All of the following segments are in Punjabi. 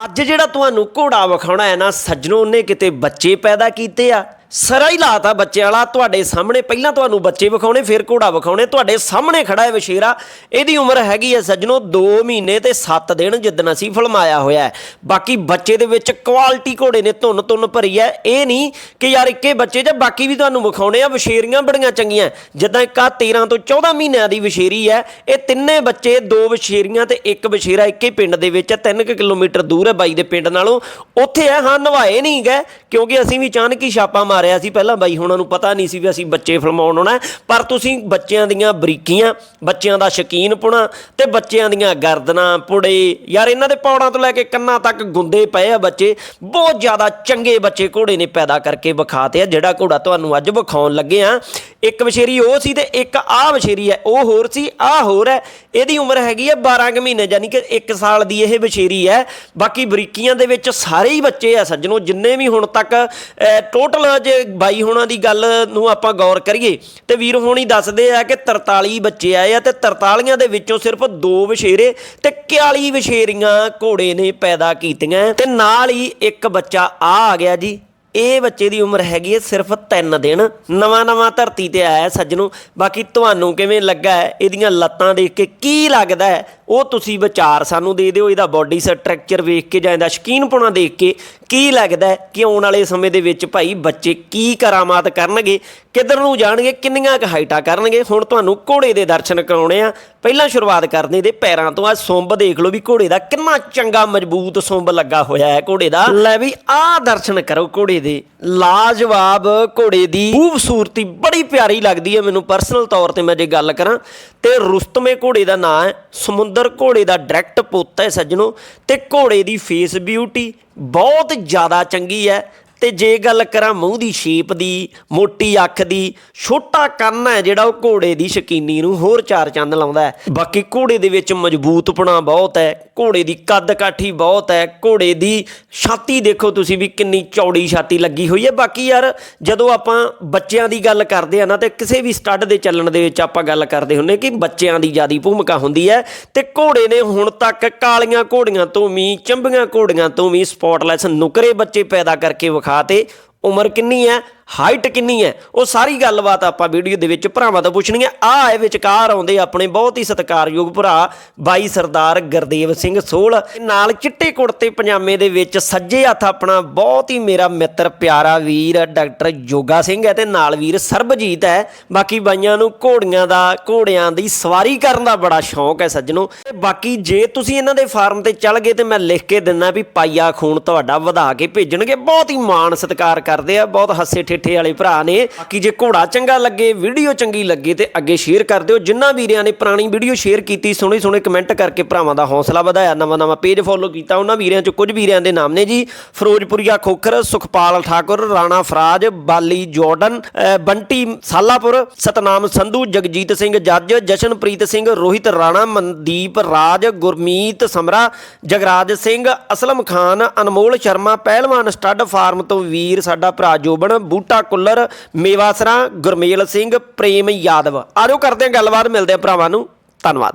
ਅੱਜ ਜਿਹੜਾ ਤੁਹਾਨੂੰ ਘੋੜਾ ਵਿਖਾਉਣਾ ਹੈ ਨਾ ਸੱਜਣੋ ਉਹਨੇ ਕਿਤੇ ਬੱਚੇ ਪੈਦਾ ਕੀਤੇ ਆ? ਸਰਾ ਹੀ ਲਾਤਾ ਬੱਚੇ ਵਾਲਾ, ਤੁਹਾਡੇ ਸਾਹਮਣੇ, ਪਹਿਲਾਂ ਤੁਹਾਨੂੰ ਬੱਚੇ ਵਿਖਾਉਣੇ, ਫਿਰ ਘੋੜਾ ਵਿਖਾਉਣੇ, ਤੁਹਾਡੇ ਸਾਹਮਣੇ ਖੜਾ ਹੈ ਵਸ਼ੇਰਾ ਇਹਦੀ ਉਮਰ ਹੈਗੀ ਹੈ ਸੱਜਣੋ 2 ਮਹੀਨੇ ਤੇ 7 ਦਿਨ ਜਿੱਦਣ ਅਸੀਂ ਫਿਲਮਾਇਆ ਹੋਇਆ ਬਾਕੀ ਬੱਚੇ ਦੇ ਵਿੱਚ ਕੁਆਲਿਟੀ ਘੋੜੇ ਨੇ, ਧੁੰਨ ਧੁੰਨ ਭਰੀ ਹੈ। ਇਹ ਨਹੀਂ ਕਿ ਯਾਰ ਇੱਕੇ ਬੱਚੇ ਜਾਂ ਬਾਕੀ ਵੀ ਤੁਹਾਨੂੰ ਵਿਖਾਉਣੇ ਆ ਵਸ਼ੇਰੀਆਂ ਬੜੀਆਂ ਚੰਗੀਆਂ। ਜਿੱਦਾਂ ਇੱਕ ਆ 13 ਤੋਂ 14 ਮਹੀਨਿਆਂ ਦੀ ਵਸ਼ੇਰੀ ਹੈ, ਇਹ ਤਿੰਨੇ ਬੱਚੇ, ਦੋ ਵਸ਼ੇਰੀਆਂ ਤੇ ਇੱਕ ਵਸ਼ੇਰਾ ਇੱਕੇ ਪਿੰਡ ਦੇ ਵਿੱਚ ਹੈ 3 ਕਿਲੋਮੀਟਰ ਦੂਰ ਹੈ ਬਾਈ ਦੇ ਪਿੰਡ ਨਾਲੋਂ। ਉੱਥੇ ਹੈ, ਹਾਂ, ਨਵਾਏ ਨਹੀਂ ਗਏ, ਕਿਉਂਕਿ ਅਸੀਂ ਵੀ ਅਚਾਨਕ ਕਿ ਛਾਪਾ ਮਾਰਿਆ ਸੀ ਪਹਿਲਾਂ ਬਾਈ, ਹੁਣਾਂ ਨੂੰ ਪਤਾ ਨਹੀਂ ਸੀ ਵੀ ਅਸੀਂ ਬੱਚੇ ਫਿਲਮਾਉਣ ਆਉਣਾ ਪਰ ਤੁਸੀਂ ਬੱਚਿਆਂ ਦੀਆਂ ਬਰੀਕੀਆਂ, ਬੱਚਿਆਂ ਦਾ ਸ਼ਕੀਨਪੁਣਾ ਤੇ ਬੱਚਿਆਂ ਦੀਆਂ ਗਰਦਨਾਂ, ਪੁੜੇ, ਯਾਰ ਇਹਨਾਂ ਦੇ ਪੌੜਾਂ ਤੋਂ ਲੈ ਕੇ ਕੰਨਾਂ ਤੱਕ ਗੁੰਦੇ ਪਏ ਆ ਬੱਚੇ। ਬਹੁਤ ਜ਼ਿਆਦਾ ਚੰਗੇ ਬੱਚੇ ਘੋੜੇ ਨੇ ਪੈਦਾ ਕਰਕੇ ਵਿਖਾਤੇ ਆ, ਜਿਹੜਾ ਘੋੜਾ ਤੁਹਾਨੂੰ ਅੱਜ ਵਿਖਾਉਣ ਲੱਗੇ ਆ। ਇੱਕ ਵਛੇਰੀ ਉਹ ਸੀ ਤੇ ਇੱਕ ਆਹ ਵਛੇਰੀ ਹੈ, ਉਹ ਹੋਰ ਸੀ, ਆਹ ਹੋਰ ਹੈ। ਇਹਦੀ ਉਮਰ ਹੈਗੀ ਹੈ 12 ਕੁ ਮਹੀਨੇ, ਯਾਨੀ ਕਿ 1 ਸਾਲ ਦੀ ਇਹ ਵਛੇਰੀ ਹੈ। ਬਾਕੀ ਬਰੀਕੀਆਂ ਦੇ ਵਿੱਚ ਸਾਰੇ ਹੀ ਬੱਚੇ ਆ ਸੱਜਣੋ, ਜਿੰਨੇ ਵੀ ਹੁਣ ਤੱਕ ਟੋਟਲ ਜੇ ਬਾਈ ਹੋਣਾ ਦੀ ਗੱਲ ਨੂੰ ਆਪਾਂ ਗੌਰ ਕਰੀਏ, ਤੇ ਵੀਰ ਹੋਣੀ ਦੱਸਦੇ ਆ ਕਿ 43 ਬੱਚੇ ਆਏ ਆ ਤੇ 43 ਦੇ ਵਿੱਚੋਂ ਸਿਰਫ ਦੋ ਵਛੇਰੇ ਤੇ 41 ਵਛੇਰੀਆਂ ਘੋੜੇ ਨੇ ਪੈਦਾ ਕੀਤੀਆਂ। ਤੇ ਨਾਲ ਹੀ ਇੱਕ ਬੱਚਾ ਆ ਆ ਗਿਆ ਜੀ। ਇਹ ਬੱਚੇ ਦੀ ਉਮਰ ਹੈਗੀ ਹੈ ਸਿਰਫ 3 ਦਿਨ। ਨਵਾਂ ਨਵਾਂ ਧਰਤੀ ਤੇ ਆਇਆ ਸੱਜਣੋ। ਬਾਕੀ ਤੁਹਾਨੂੰ ਕਿਵੇਂ ਲੱਗਾ ਹੈ ਇਹਦੀਆਂ ਲੱਤਾਂ ਦੇਖ ਕੇ ਕੀ ਲੱਗਦਾ ਹੈ? ਉਹ ਤੁਸੀਂ ਵਿਚਾਰ ਸਾਨੂੰ ਦੇ ਦਿਓ, ਇਹਦਾ ਬਾਡੀ ਸਟਰਕਚਰ ਵੇਖ ਕੇ ਜਾਂ ਇਹਦਾ ਸ਼ਕੀਨਪੁਣਾ ਦੇਖ ਕੇ ਕੀ ਲੱਗਦਾ ਕਿ ਆਉਣ ਵਾਲੇ ਸਮੇਂ ਦੇ ਵਿੱਚ ਭਾਈ ਬੱਚੇ ਕੀ ਕਰਾਮਾਤ ਕਰਨਗੇ, ਕਿੱਧਰ ਨੂੰ ਜਾਣਗੇ, ਕਿੰਨੀਆਂ ਕੁ ਹਾਈਟਾਂ ਕਰਨਗੇ। ਹੁਣ ਤੁਹਾਨੂੰ ਘੋੜੇ ਦੇ ਦਰਸ਼ਨ ਕਰਾਉਣੇ ਆ। ਪਹਿਲਾਂ ਸ਼ੁਰੂਆਤ ਕਰਦੇ ਦੇ ਪੈਰਾਂ ਤੋਂ ਆ ਸੁੰਬ ਦੇਖ ਲਓ ਵੀ ਘੋੜੇ ਦਾ ਕਿੰਨਾ ਚੰਗਾ ਮਜ਼ਬੂਤ ਸੁੰਬ ਲੱਗਾ ਹੋਇਆ ਹੈ ਘੋੜੇ ਦਾ। ਲੈ ਵੀ ਆਹ ਦਰਸ਼ਨ ਕਰੋ ਘੋੜੇ ਦੇ। ਲਾਜਵਾਬ ਘੋੜੇ ਦੀ ਖੂਬਸੂਰਤੀ ਬੜੀ ਪਿਆਰੀ ਲੱਗਦੀ ਹੈ ਮੈਨੂੰ ਪਰਸਨਲ ਤੌਰ ਤੇ ਮੈਂ ਜੇ ਗੱਲ ਕਰਾਂ, ਤੇ ਰੁਸਤਮੇ ਘੋੜੇ ਦਾ ਨਾਂ ਹੈ, ਸਮੁੰਦਰ ਘੋੜੇ ਦਾ ਡਾਇਰੈਕਟ ਪੋਤਾ ਹੈ ਸੱਜਣੋ ਤੇ ਘੋੜੇ ਦੀ ਫੇਸ ਬਿਊਟੀ ਬਹੁਤ ਜ਼ਿਆਦਾ ਚੰਗੀ ਹੈ। ਤੇ ਜੇ ਗੱਲ ਕਰਾਂ ਮੂੰਹ ਦੀ ਸ਼ੇਪ ਦੀ, ਮੋਟੀ ਅੱਖ ਦੀ, ਛੋਟਾ ਕੰਨ ਹੈ ਜਿਹੜਾ ਉਹ ਘੋੜੇ ਦੀ ਸ਼ਕੀਨੀ ਨੂੰ ਹੋਰ ਚਾਰ ਚੰਦ ਲਾਉਂਦਾ ਬਾਕੀ ਘੋੜੇ ਦੇ ਵਿੱਚ ਮਜ਼ਬੂਤਪਣਾ ਬਹੁਤ ਹੈ, ਘੋੜੇ ਦੀ ਕੱਦ ਕਾਠੀ ਬਹੁਤ ਹੈ, ਘੋੜੇ ਦੀ ਛਾਤੀ ਦੇਖੋ ਤੁਸੀਂ ਵੀ ਕਿੰਨੀ ਚੌੜੀ ਛਾਤੀ ਲੱਗੀ ਹੋਈ ਹੈ। ਬਾਕੀ ਯਾਰ ਜਦੋਂ ਆਪਾਂ ਬੱਚਿਆਂ ਦੀ ਗੱਲ ਕਰਦੇ ਆ ਨਾ ਤੇ ਕਿਸੇ ਵੀ ਸਟੱਡ ਦੇ ਚੱਲਣ ਦੇ ਵਿੱਚ ਆਪਾਂ ਗੱਲ ਕਰਦੇ ਹੁੰਨੇ ਕਿ ਬੱਚਿਆਂ ਦੀ ਜ਼ਿਆਦੀ ਭੂਮਿਕਾ ਹੁੰਦੀ ਹੈ ਤੇ ਘੋੜੇ ਨੇ ਹੁਣ ਤੱਕ ਕਾਲੀਆਂ ਘੋੜੀਆਂ ਤੋਂ ਵੀ, ਚੰਬੀਆਂ ਘੋੜੀਆਂ ਤੋਂ ਵੀ ਸਪੌਟਲੈਸ ਨੁਕਰੇ ਬੱਚੇ ਪੈਦਾ ਕਰਕੇ ਵਿਖਾਤੇ ਉਮਰ ਕਿੰਨੀ ਹੈ? ਹਾਈਟ ਕਿੰਨੀ ਹੈ? ਉਹ ਸਾਰੀ ਗੱਲਬਾਤ ਆਪਾਂ ਵੀਡੀਓ ਦੇ ਵਿੱਚ ਭਰਾਵਾਂ ਤੋਂ ਪੁੱਛਣੀ ਹੈ। ਆ ਹੈ ਵਿਚਕਾਰ ਆਉਂਦੇ ਆਪਣੇ ਬਹੁਤ ਹੀ ਸਤਿਕਾਰਯੋਗ ਭਰਾ ਬਾਈ ਸਰਦਾਰ ਗੁਰਦੇਵ ਸਿੰਘ ਸੋਲ ਨਾਲ ਚਿੱਟੇ ਕੁੜਤੇ ਪਜਾਮੇ ਦੇ ਵਿੱਚ ਸੱਜੇ ਹੱਥ ਆਪਣਾ ਬਹੁਤ ਹੀ ਮੇਰਾ ਮਿੱਤਰ, ਪਿਆਰਾ ਵੀਰ ਡਾਕਟਰ ਜੋਗਾ ਸਿੰਘ ਹੈ ਤੇ ਨਾਲ ਵੀਰ ਸਰਬਜੀਤ ਹੈ। ਬਾਕੀ ਬਾਈਆਂ ਨੂੰ ਘੋੜੀਆਂ ਦਾ, ਘੋੜਿਆਂ ਦੀ ਸਵਾਰੀ ਕਰਨ ਦਾ ਬੜਾ ਸ਼ੌਂਕ ਹੈ ਸੱਜਣੋ। ਬਾਕੀ ਜੇ ਤੁਸੀਂ ਇਹਨਾਂ ਦੇ ਫਾਰਮ ਤੇ ਚੱਲ ਗਏ ਤੇ ਮੈਂ ਲਿਖ ਕੇ ਦਿੰਦਾ ਵੀ ਪਾਈਆ ਖੂਨ ਤੁਹਾਡਾ ਵਧਾ ਕੇ ਭੇਜਣਗੇ। ਬਹੁਤ ਹੀ ਮਾਣ ਸਤਿਕਾਰ ਕਰਦੇ ਆ, ਬਹੁਤ ਹੱਸੇ ਠੇਠੇ ਵਾਲੇ ਭਰਾ ਨੇ ਕਿ ਜੇ ਘੋੜਾ ਚੰਗਾ ਲੱਗੇ, ਵੀਡੀਓ ਚੰਗੀ ਲੱਗੇ ਤੇ ਅੱਗੇ ਸ਼ੇਅਰ ਕਰ ਦਿਓ। ਜਿਨ੍ਹਾਂ ਵੀਰਿਆਂ ਨੇ ਪੁਰਾਣੀ ਵੀਡੀਓ ਸ਼ੇਅਰ ਕੀਤੀ ਸੋਹਣੇ ਸੋਹਣੇ ਕਮੈਂਟ ਕਰਕੇ ਭਰਾਵਾਂ ਦਾ ਹੌਸਲਾ ਵਧਾਇਆ ਨਵਾਂ ਨਵਾਂ ਪੇਜ ਫੋਲੋ ਕੀਤਾ। ਉਹਨਾਂ ਵੀਰਿਆਂ ਚ ਕੁਝ ਵੀਰਿਆਂ ਦੇ ਨਾਮ ਨੇ ਜੀ। ਫਿਰੋਜ਼ਪੁਰੀਆ ਖੋਖਰ, ਸੁਖਪਾਲ ਠਾਕੁਰ, ਰਾਣਾ ਫਰਾਜ, ਬਾਲੀ ਜੋਰਡਨ ਬੰਟੀ ਸਾਲਾਪੁਰ, ਸਤਨਾਮ ਸੰਧੂ, ਜਗਜੀਤ ਸਿੰਘ ਜੱਜ, ਜਸ਼ਨਪ੍ਰੀਤ ਸਿੰਘ, ਰੋਹਿਤ ਰਾਣਾ, ਮਨਦੀਪ ਰਾਜ, ਗੁਰਮੀਤ ਸਮਰਾ, ਜਗਰਾਜ ਸਿੰਘ, ਅਸਲਮ ਖਾਨ, ਅਨਮੋਲ ਸ਼ਰਮਾ, ਪਹਿਲਵਾਨ ਸਟੱਡ ਫਾਰਮ ਤੋਂ ਵੀਰ ਸਾਡਾ ਭਰਾ ਜੋਬਨ ਬੂਟਾ ਕੁੱਲਰ ਮੇਵਾਸਰਾ ਗੁਰਮੇਲ ਸਿੰਘ, ਪ੍ਰੇਮ ਯਾਦਵ। ਆਜੋ ਕਰਦੇ ਹਾਂ ਗੱਲਬਾਤ, ਮਿਲਦੇ ਆ ਭਰਾਵਾਂ ਨੂੰ। ਧੰਨਵਾਦ।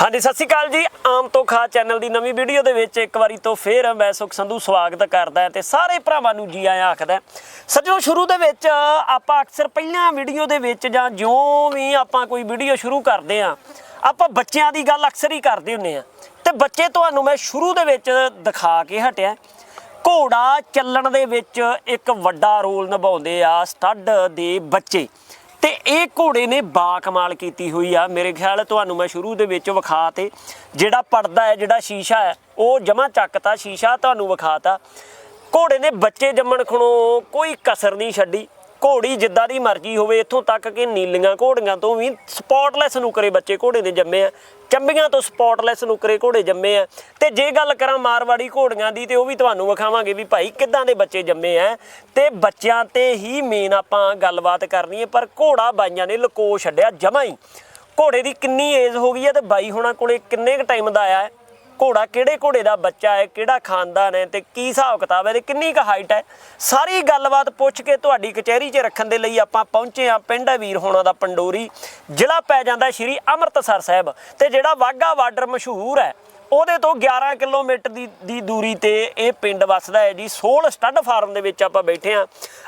ਹਾਂਜੀ, ਸਤਿ ਸ਼੍ਰੀ ਅਕਾਲ ਜੀ। ਆਮ ਤੋਂ ਖਾ ਚੈਨਲ ਦੀ ਨਵੀਂ ਵੀਡੀਓ ਦੇ ਵਿੱਚ ਇੱਕ ਵਾਰੀ ਤੋਂ ਫੇਰ ਮੈਂ ਸੁਖ ਸੰਧੂ ਸਵਾਗਤ ਕਰਦਾ ਤੇ ਸਾਰੇ ਭਰਾਵਾਂ ਨੂੰ ਜੀ ਆਇਆਂ ਆਖਦਾ ਸੱਜਣੋ, ਸ਼ੁਰੂ ਦੇ ਵਿੱਚ ਆਪਾਂ ਅਕਸਰ ਪਹਿਲਾਂ ਵੀਡੀਓ ਦੇ ਵਿੱਚ ਜਾਂ ਜਿਉਂ ਵੀ ਆਪਾਂ ਕੋਈ ਵੀਡੀਓ ਸ਼ੁਰੂ ਕਰਦੇ ਆ ਆਪਾਂ ਬੱਚਿਆਂ ਦੀ ਗੱਲ ਅਕਸਰ ਹੀ ਕਰਦੇ ਹੁੰਨੇ ਆ ਤੇ ਬੱਚੇ ਤੁਹਾਨੂੰ ਮੈਂ ਸ਼ੁਰੂ ਦੇ ਵਿੱਚ ਦਿਖਾ ਕੇ ਹਟਿਆ। ਘੋੜਾ ਚੱਲਣ ਦੇ ਵਿੱਚ ਇੱਕ ਵੱਡਾ ਰੋਲ ਨਿਭਾਉਂਦੇ ਆ ਸਟੱਡ ਦੇ ਬੱਚੇ। ਤੇ ਇਹ ਘੋੜੇ ਨੇ ਬਾ ਕਮਾਲ ਕੀਤੀ ਹੋਈ ਆ। ਮੇਰੇ ਖਿਆਲ ਤੁਹਾਨੂੰ ਮੈਂ ਸ਼ੁਰੂ ਦੇ ਵਿੱਚ ਵਿਖਾ ਤੇ ਜਿਹੜਾ ਪਰਦਾ ਹੈ, ਜਿਹੜਾ ਸ਼ੀਸ਼ਾ ਹੈ, ਉਹ ਜਮਾ ਚੱਕਤਾ। ਸ਼ੀਸ਼ਾ ਤੁਹਾਨੂੰ ਵਿਖਾਤਾ। ਘੋੜੇ ਨੇ ਬੱਚੇ ਜੰਮਣ ਖਣੋ ਕੋਈ ਕਸਰ ਨਹੀਂ ਛੱਡੀ। ਘੋੜੀ ਜਿੱਦਾਂ ਦੀ ਮਰਜ਼ੀ ਹੋਵੇ, ਇੱਥੋਂ ਤੱਕ ਕਿ ਨੀਲੀਆਂ ਘੋੜੀਆਂ ਤੋਂ ਵੀ ਸਪੌਟਲੈਸ ਨੁਕਰੇ ਬੱਚੇ ਘੋੜੇ ਦੇ ਜੰਮੇ ਆ। ਚੰਬੀਆਂ ਤੋਂ ਸਪੌਟਲੈਸ ਨੁਕਰੇ ਘੋੜੇ ਜੰਮੇ ਆ। ਤੇ ਜੇ ਗੱਲ ਕਰਾਂ ਮਾਰਵਾੜੀ ਘੋੜੀਆਂ ਦੀ, ਤੇ ਉਹ ਵੀ ਤੁਹਾਨੂੰ ਵਿਖਾਵਾਂਗੇ ਵੀ ਭਾਈ ਕਿੱਦਾਂ ਦੇ ਬੱਚੇ ਜੰਮੇ ਆ। ਤੇ ਬੱਚਿਆਂ ਤੇ ਹੀ ਮੇਨ ਆਪਾਂ ਗੱਲਬਾਤ ਕਰਨੀ ਹੈ ਪਰ ਘੋੜਾ ਬਾਈਆਂ ਨੇ ਲਕੋ ਛੱਡਿਆ ਜਮਾ ਹੀ। ਘੋੜੇ ਦੀ ਕਿੰਨੀ ਏਜ ਹੋ ਗਈ ਹੈ ਤੇ ਬਾਈ ਹੋਣਾ ਕੋਲੇ ਕਿੰਨੇ ਕ ਟਾਈਮ ਦਾ ਆਇਆ? ਹੈ ਘੋੜਾ ਕਿਹੜੇ ਘੋੜੇ ਦਾ ਬੱਚਾ ਹੈ, ਕਿਹੜਾ ਖਾਨਦਾਨ ਹੈ ਤੇ ਕੀ ਹਿਸਾਬ ਕਿਤਾਬ ਹੈ ਤੇ ਕਿੰਨੀ ਕੁ ਹਾਈਟ ਹੈ? ਸਾਰੀ ਗੱਲਬਾਤ ਪੁੱਛ ਕੇ ਤੁਹਾਡੀ ਕਚਹਿਰੀ 'ਚ ਰੱਖਣ ਦੇ ਲਈ ਆਪਾਂ ਪਹੁੰਚੇ ਆ ਪਿੰਡ ਹੈ ਵੀਰ ਹੋਣਾ ਦਾ ਪੰਡੋਰੀ, ਜ਼ਿਲ੍ਹਾ ਪੈ ਜਾਂਦਾ ਸ਼੍ਰੀ ਅੰਮ੍ਰਿਤਸਰ ਸਾਹਿਬ ਤੇ ਜਿਹੜਾ ਵਾਗਾ ਬਾਰਡਰ ਮਸ਼ਹੂਰ ਹੈ ਉਹਦੇ ਤੋਂ 11 ਕਿਲੋਮੀਟਰ ਦੀ ਦੀ ਦੂਰੀ ਤੇ ਇਹ ਪਿੰਡ ਵੱਸਦਾ ਹੈ ਜੀ। ਸੋਲ ਸਟੱਡ ਫਾਰਮ ਦੇ ਵਿੱਚ ਆਪਾਂ ਬੈਠੇ ਆ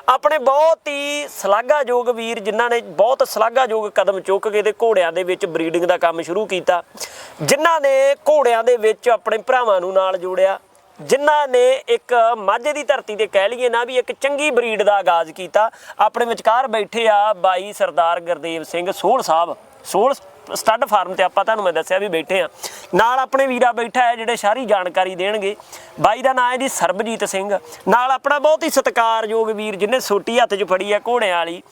ਆਪਣੇ ਬਹੁਤ ਹੀ ਸ਼ਲਾਘਾਯੋਗ ਵੀਰ ਜਿਨ੍ਹਾਂ ਨੇ ਬਹੁਤ ਸ਼ਲਾਘਾਯੋਗ ਕਦਮ ਚੁੱਕ ਕੇ ਤੇ ਘੋੜਿਆਂ ਦੇ ਵਿੱਚ ਬਰੀਡਿੰਗ ਦਾ ਕੰਮ ਸ਼ੁਰੂ ਕੀਤਾ। ਜਿਨ੍ਹਾਂ ਨੇ ਘੋੜਿਆਂ ਦੇ ਵਿੱਚ ਆਪਣੇ ਭਰਾਵਾਂ ਨੂੰ ਨਾਲ ਜੋੜਿਆ। ਜਿਨ੍ਹਾਂ ਨੇ ਇੱਕ ਮਾਝੇ ਦੀ ਧਰਤੀ ਤੇ ਕਹਿ ਲਈਏ ਨਾ ਵੀ ਇੱਕ ਚੰਗੀ ਬਰੀਡ ਦਾ ਆਗਾਜ਼ ਕੀਤਾ। ਆਪਣੇ ਵਿਚਕਾਰ ਬੈਠੇ ਆ ਬਾਈ ਸਰਦਾਰ ਗੁਰਦੇਵ ਸਿੰਘ ਸੋਹਲ ਸਾਹਿਬ। ਸੋਹਲ ਸਟੱਡ ਫਾਰਮ ਤੇ ਆਪਾਂ ਤੁਹਾਨੂੰ ਮੈਂ ਦੱਸਿਆ ਵੀ ਬੈਠੇ ਆ। ਨਾਲ ਆਪਣੇ ਵੀਰਾ ਬੈਠਾ ਹੈ ਜਿਹੜੇ ਸਾਰੀ ਜਾਣਕਾਰੀ ਦੇਣਗੇ। ਬਾਈ ਦਾ ਨਾਮ ਹੈ ਜੀ ਸਰਬਜੀਤ ਸਿੰਘ। ਨਾਲ ਆਪਣਾ ਬਹੁਤ ਹੀ ਸਤਿਕਾਰਯੋਗ ਵੀਰ ਜਿਹਨੇ ਸੋਟੀ ਹੱਥ 'ਚ ਫੜੀ ਹੈ ਘੋੜਿਆਂ ਵਾਲੀ।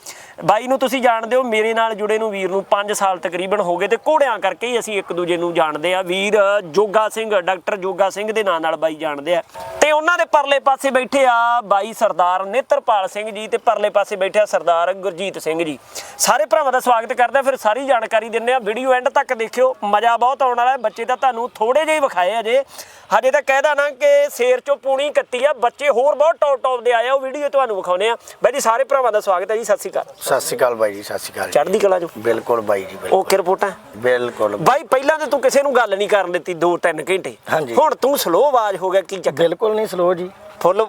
ਬਾਈ ਨੂੰ ਤੁਸੀਂ ਜਾਣਦੇ ਹੋ, ਮੇਰੇ ਨਾਲ ਜੁੜੇ ਨੂੰ ਵੀਰ ਨੂੰ 5 ਸਾਲ ਤਕਰੀਬਨ ਹੋ ਗਏ ਤੇ ਘੋੜਿਆਂ ਕਰਕੇ ਹੀ ਅਸੀਂ ਇੱਕ ਦੂਜੇ ਨੂੰ ਜਾਣਦੇ ਆ ਵੀਰ ਜੋਗਾ ਸਿੰਘ, ਡਾਕਟਰ ਜੋਗਾ ਸਿੰਘ ਦੇ ਨਾਂ ਨਾਲ ਬਾਈ ਜਾਣਦੇ ਆ। ਤੇ ਉਹਨਾਂ ਦੇ ਪਰਲੇ ਪਾਸੇ ਬੈਠੇ ਆ ਬਾਈ ਸਰਦਾਰ ਨੇਤਰਪਾਲ ਸਿੰਘ ਜੀ ਤੇ ਪਰਲੇ ਪਾਸੇ ਬੈਠੇ ਆ ਸਰਦਾਰ ਗੁਰਜੀਤ ਸਿੰਘ ਜੀ। ਸਾਰੇ ਭਰਾਵਾਂ ਦਾ ਸਵਾਗਤ ਕਰਦਾ ਫਿਰ ਸਾਰੀ ਜਾਣਕਾਰੀ ਦਿੰਦੇ ਆ ਵੀਡੀਓ ਐਂਡ ਤੱਕ ਦੇਖਿਓ, ਮਜ਼ਾ ਬਹੁਤ ਆਉਣ ਵਾਲਾ ਹੈ। ਬੱਚੇ ਤਾਂ ਤੁਹਾਨੂੰ ਥੋੜੇ ਜਿਹੇ ਵਿਖਾਏ ਅਜੇ ਹਜੇ ਤਾਂ ਕਹਿਦਾ ਨਾ ਕਿ ਸ਼ੇਰ ਚੋਂ ਪੂਣੀ ਕੱਤੀ ਆ ਬੱਚੇ ਹੋਰ ਬਹੁਤ ਟੌਪ ਟੌਪ ਦੇ ਆਏ ਆ ਉਹ ਵੀਡੀਓ ਤੁਹਾਨੂੰ ਵਿਖਾਉਨੇ ਆ। ਬਾਈ ਜੀ ਸਾਰੇ ਭਰਾਵਾਂ ਦਾ ਸਵਾਗਤ ਹੈ ਜੀ ਸਤਿ ਸ਼੍ਰੀ ਅਕਾਲ। ਸਤਿ ਸ਼੍ਰੀ ਅਕਾਲ ਬਾਈ ਜੀ ਸਤਿ ਸ਼੍ਰੀ ਅਕਾਲ। ਚੜ੍ਹਦੀ ਕਲਾ ਜੋ ਬਿਲਕੁਲ ਬਾਈ ਜੀ ਬਿਲਕੁਲ। ਓਕੇ ਰਿਪੋਰਟਾਂ? ਬਿਲਕੁਲ। ਬਾਈ ਪਹਿਲਾਂ ਤੇ ਤੂੰ ਕਿਸੇ ਨੂੰ ਗੱਲ ਨਹੀਂ ਕਰਨ ਦਿੱਤੀ 2-3 ਘੰਟੇ। ਹਾਂਜੀ। ਹੁਣ ਤੂੰ ਸਲੋ ਆਵਾਜ਼ ਹੋ ਗਿਆ ਕੀ ਚੱਕਰ? ਬਿਲਕੁਲ ਨਹੀਂ ਸਲੋ ਜੀ। ਫੁੱਲ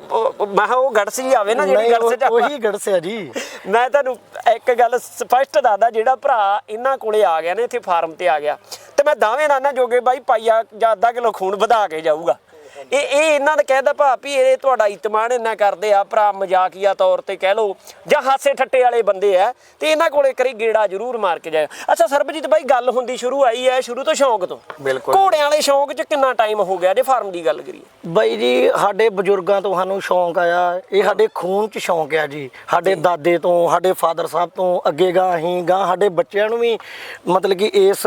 ਮੈਂ ਉਹ ਗੜਸ ਜੀ ਆਵੇ ਨਾ ਜਿਹੜੀ ਗੜਸ ਚ ਉਹ- ਉਹੀ ਗੜਸਿਆ ਜੀ। ਮੈਂ ਤੁਹਾਨੂੰ ਇੱਕ ਗੱਲ ਸਪਸ਼ਟ ਦੱਸਦਾ ਜਿਹੜਾ ਭਰਾ ਇਹਨਾਂ ਕੋਲੇ ਆ ਗਿਆ ਨੇ ਇੱਥੇ ਫਾਰਮ ਤੇ ਆ ਗਿਆ। ਤੇ ਮੈਂ ਦਾਵੇਂ ਨਾਲ ਨਾ ਜੋਗੇ ਬਾਈ ਪਾਈਆ ਜਾਂ ਅੱਧਾ ਕਿਲੋ ਖੂਨ ਵਧਾ ਕੇ ਜਾਊਗਾ। ਇਹ ਇਹ ਇਹਨਾਂ ਦਾ ਕਹਿਦਾ ਭਾ ਵੀ ਇਹ ਤੁਹਾਡਾ ਇਤਮਾਨ ਇੰਨਾ ਕਰਦੇ ਆ ਭਰਾ ਮਜ਼ਾਕੀਆ ਤੌਰ ਤੇ ਕਹਿ ਲਓ ਜਾਂ ਹਾਸੇ ਠੱਟੇ ਵਾਲੇ ਬੰਦੇ ਆ ਤੇ ਇਹਨਾਂ ਕੋਲੇ ਕਰੀ ਗੇੜਾ ਜ਼ਰੂਰ ਮਾਰ ਕੇ ਜਾਇਓ। ਅੱਛਾ ਸਰਬਜੀਤ ਬਾਈ ਗੱਲ ਹੁੰਦੀ ਸ਼ੁਰੂ ਆਈ ਹੈ ਸ਼ੁਰੂ ਤੋਂ ਸ਼ੌਂਕ ਤੋਂ? ਬਿਲਕੁਲ। ਘੋੜਿਆਂ ਵਾਲੇ ਸ਼ੌਂਕ 'ਚ ਕਿੰਨਾ ਟਾਈਮ ਹੋ ਗਿਆ ਜੇ ਫਾਰਮ ਦੀ ਗੱਲ ਕਰੀਏ? ਬਾਈ ਜੀ ਸਾਡੇ ਬਜ਼ੁਰਗਾਂ ਤੋਂ ਸਾਨੂੰ ਸ਼ੌਂਕ ਆਇਆ ਇਹ ਸਾਡੇ ਖੂਨ ਚ ਸ਼ੌਂਕ ਆ ਜੀ ਸਾਡੇ ਦਾਦੇ ਤੋਂ ਸਾਡੇ ਫਾਦਰ ਸਾਹਿਬ ਤੋਂ ਅੱਗੇ ਗਾਂ ਅਸੀਂ ਗਾਂ ਸਾਡੇ ਬੱਚਿਆਂ ਨੂੰ ਵੀ ਮਤਲਬ ਕਿ ਇਸ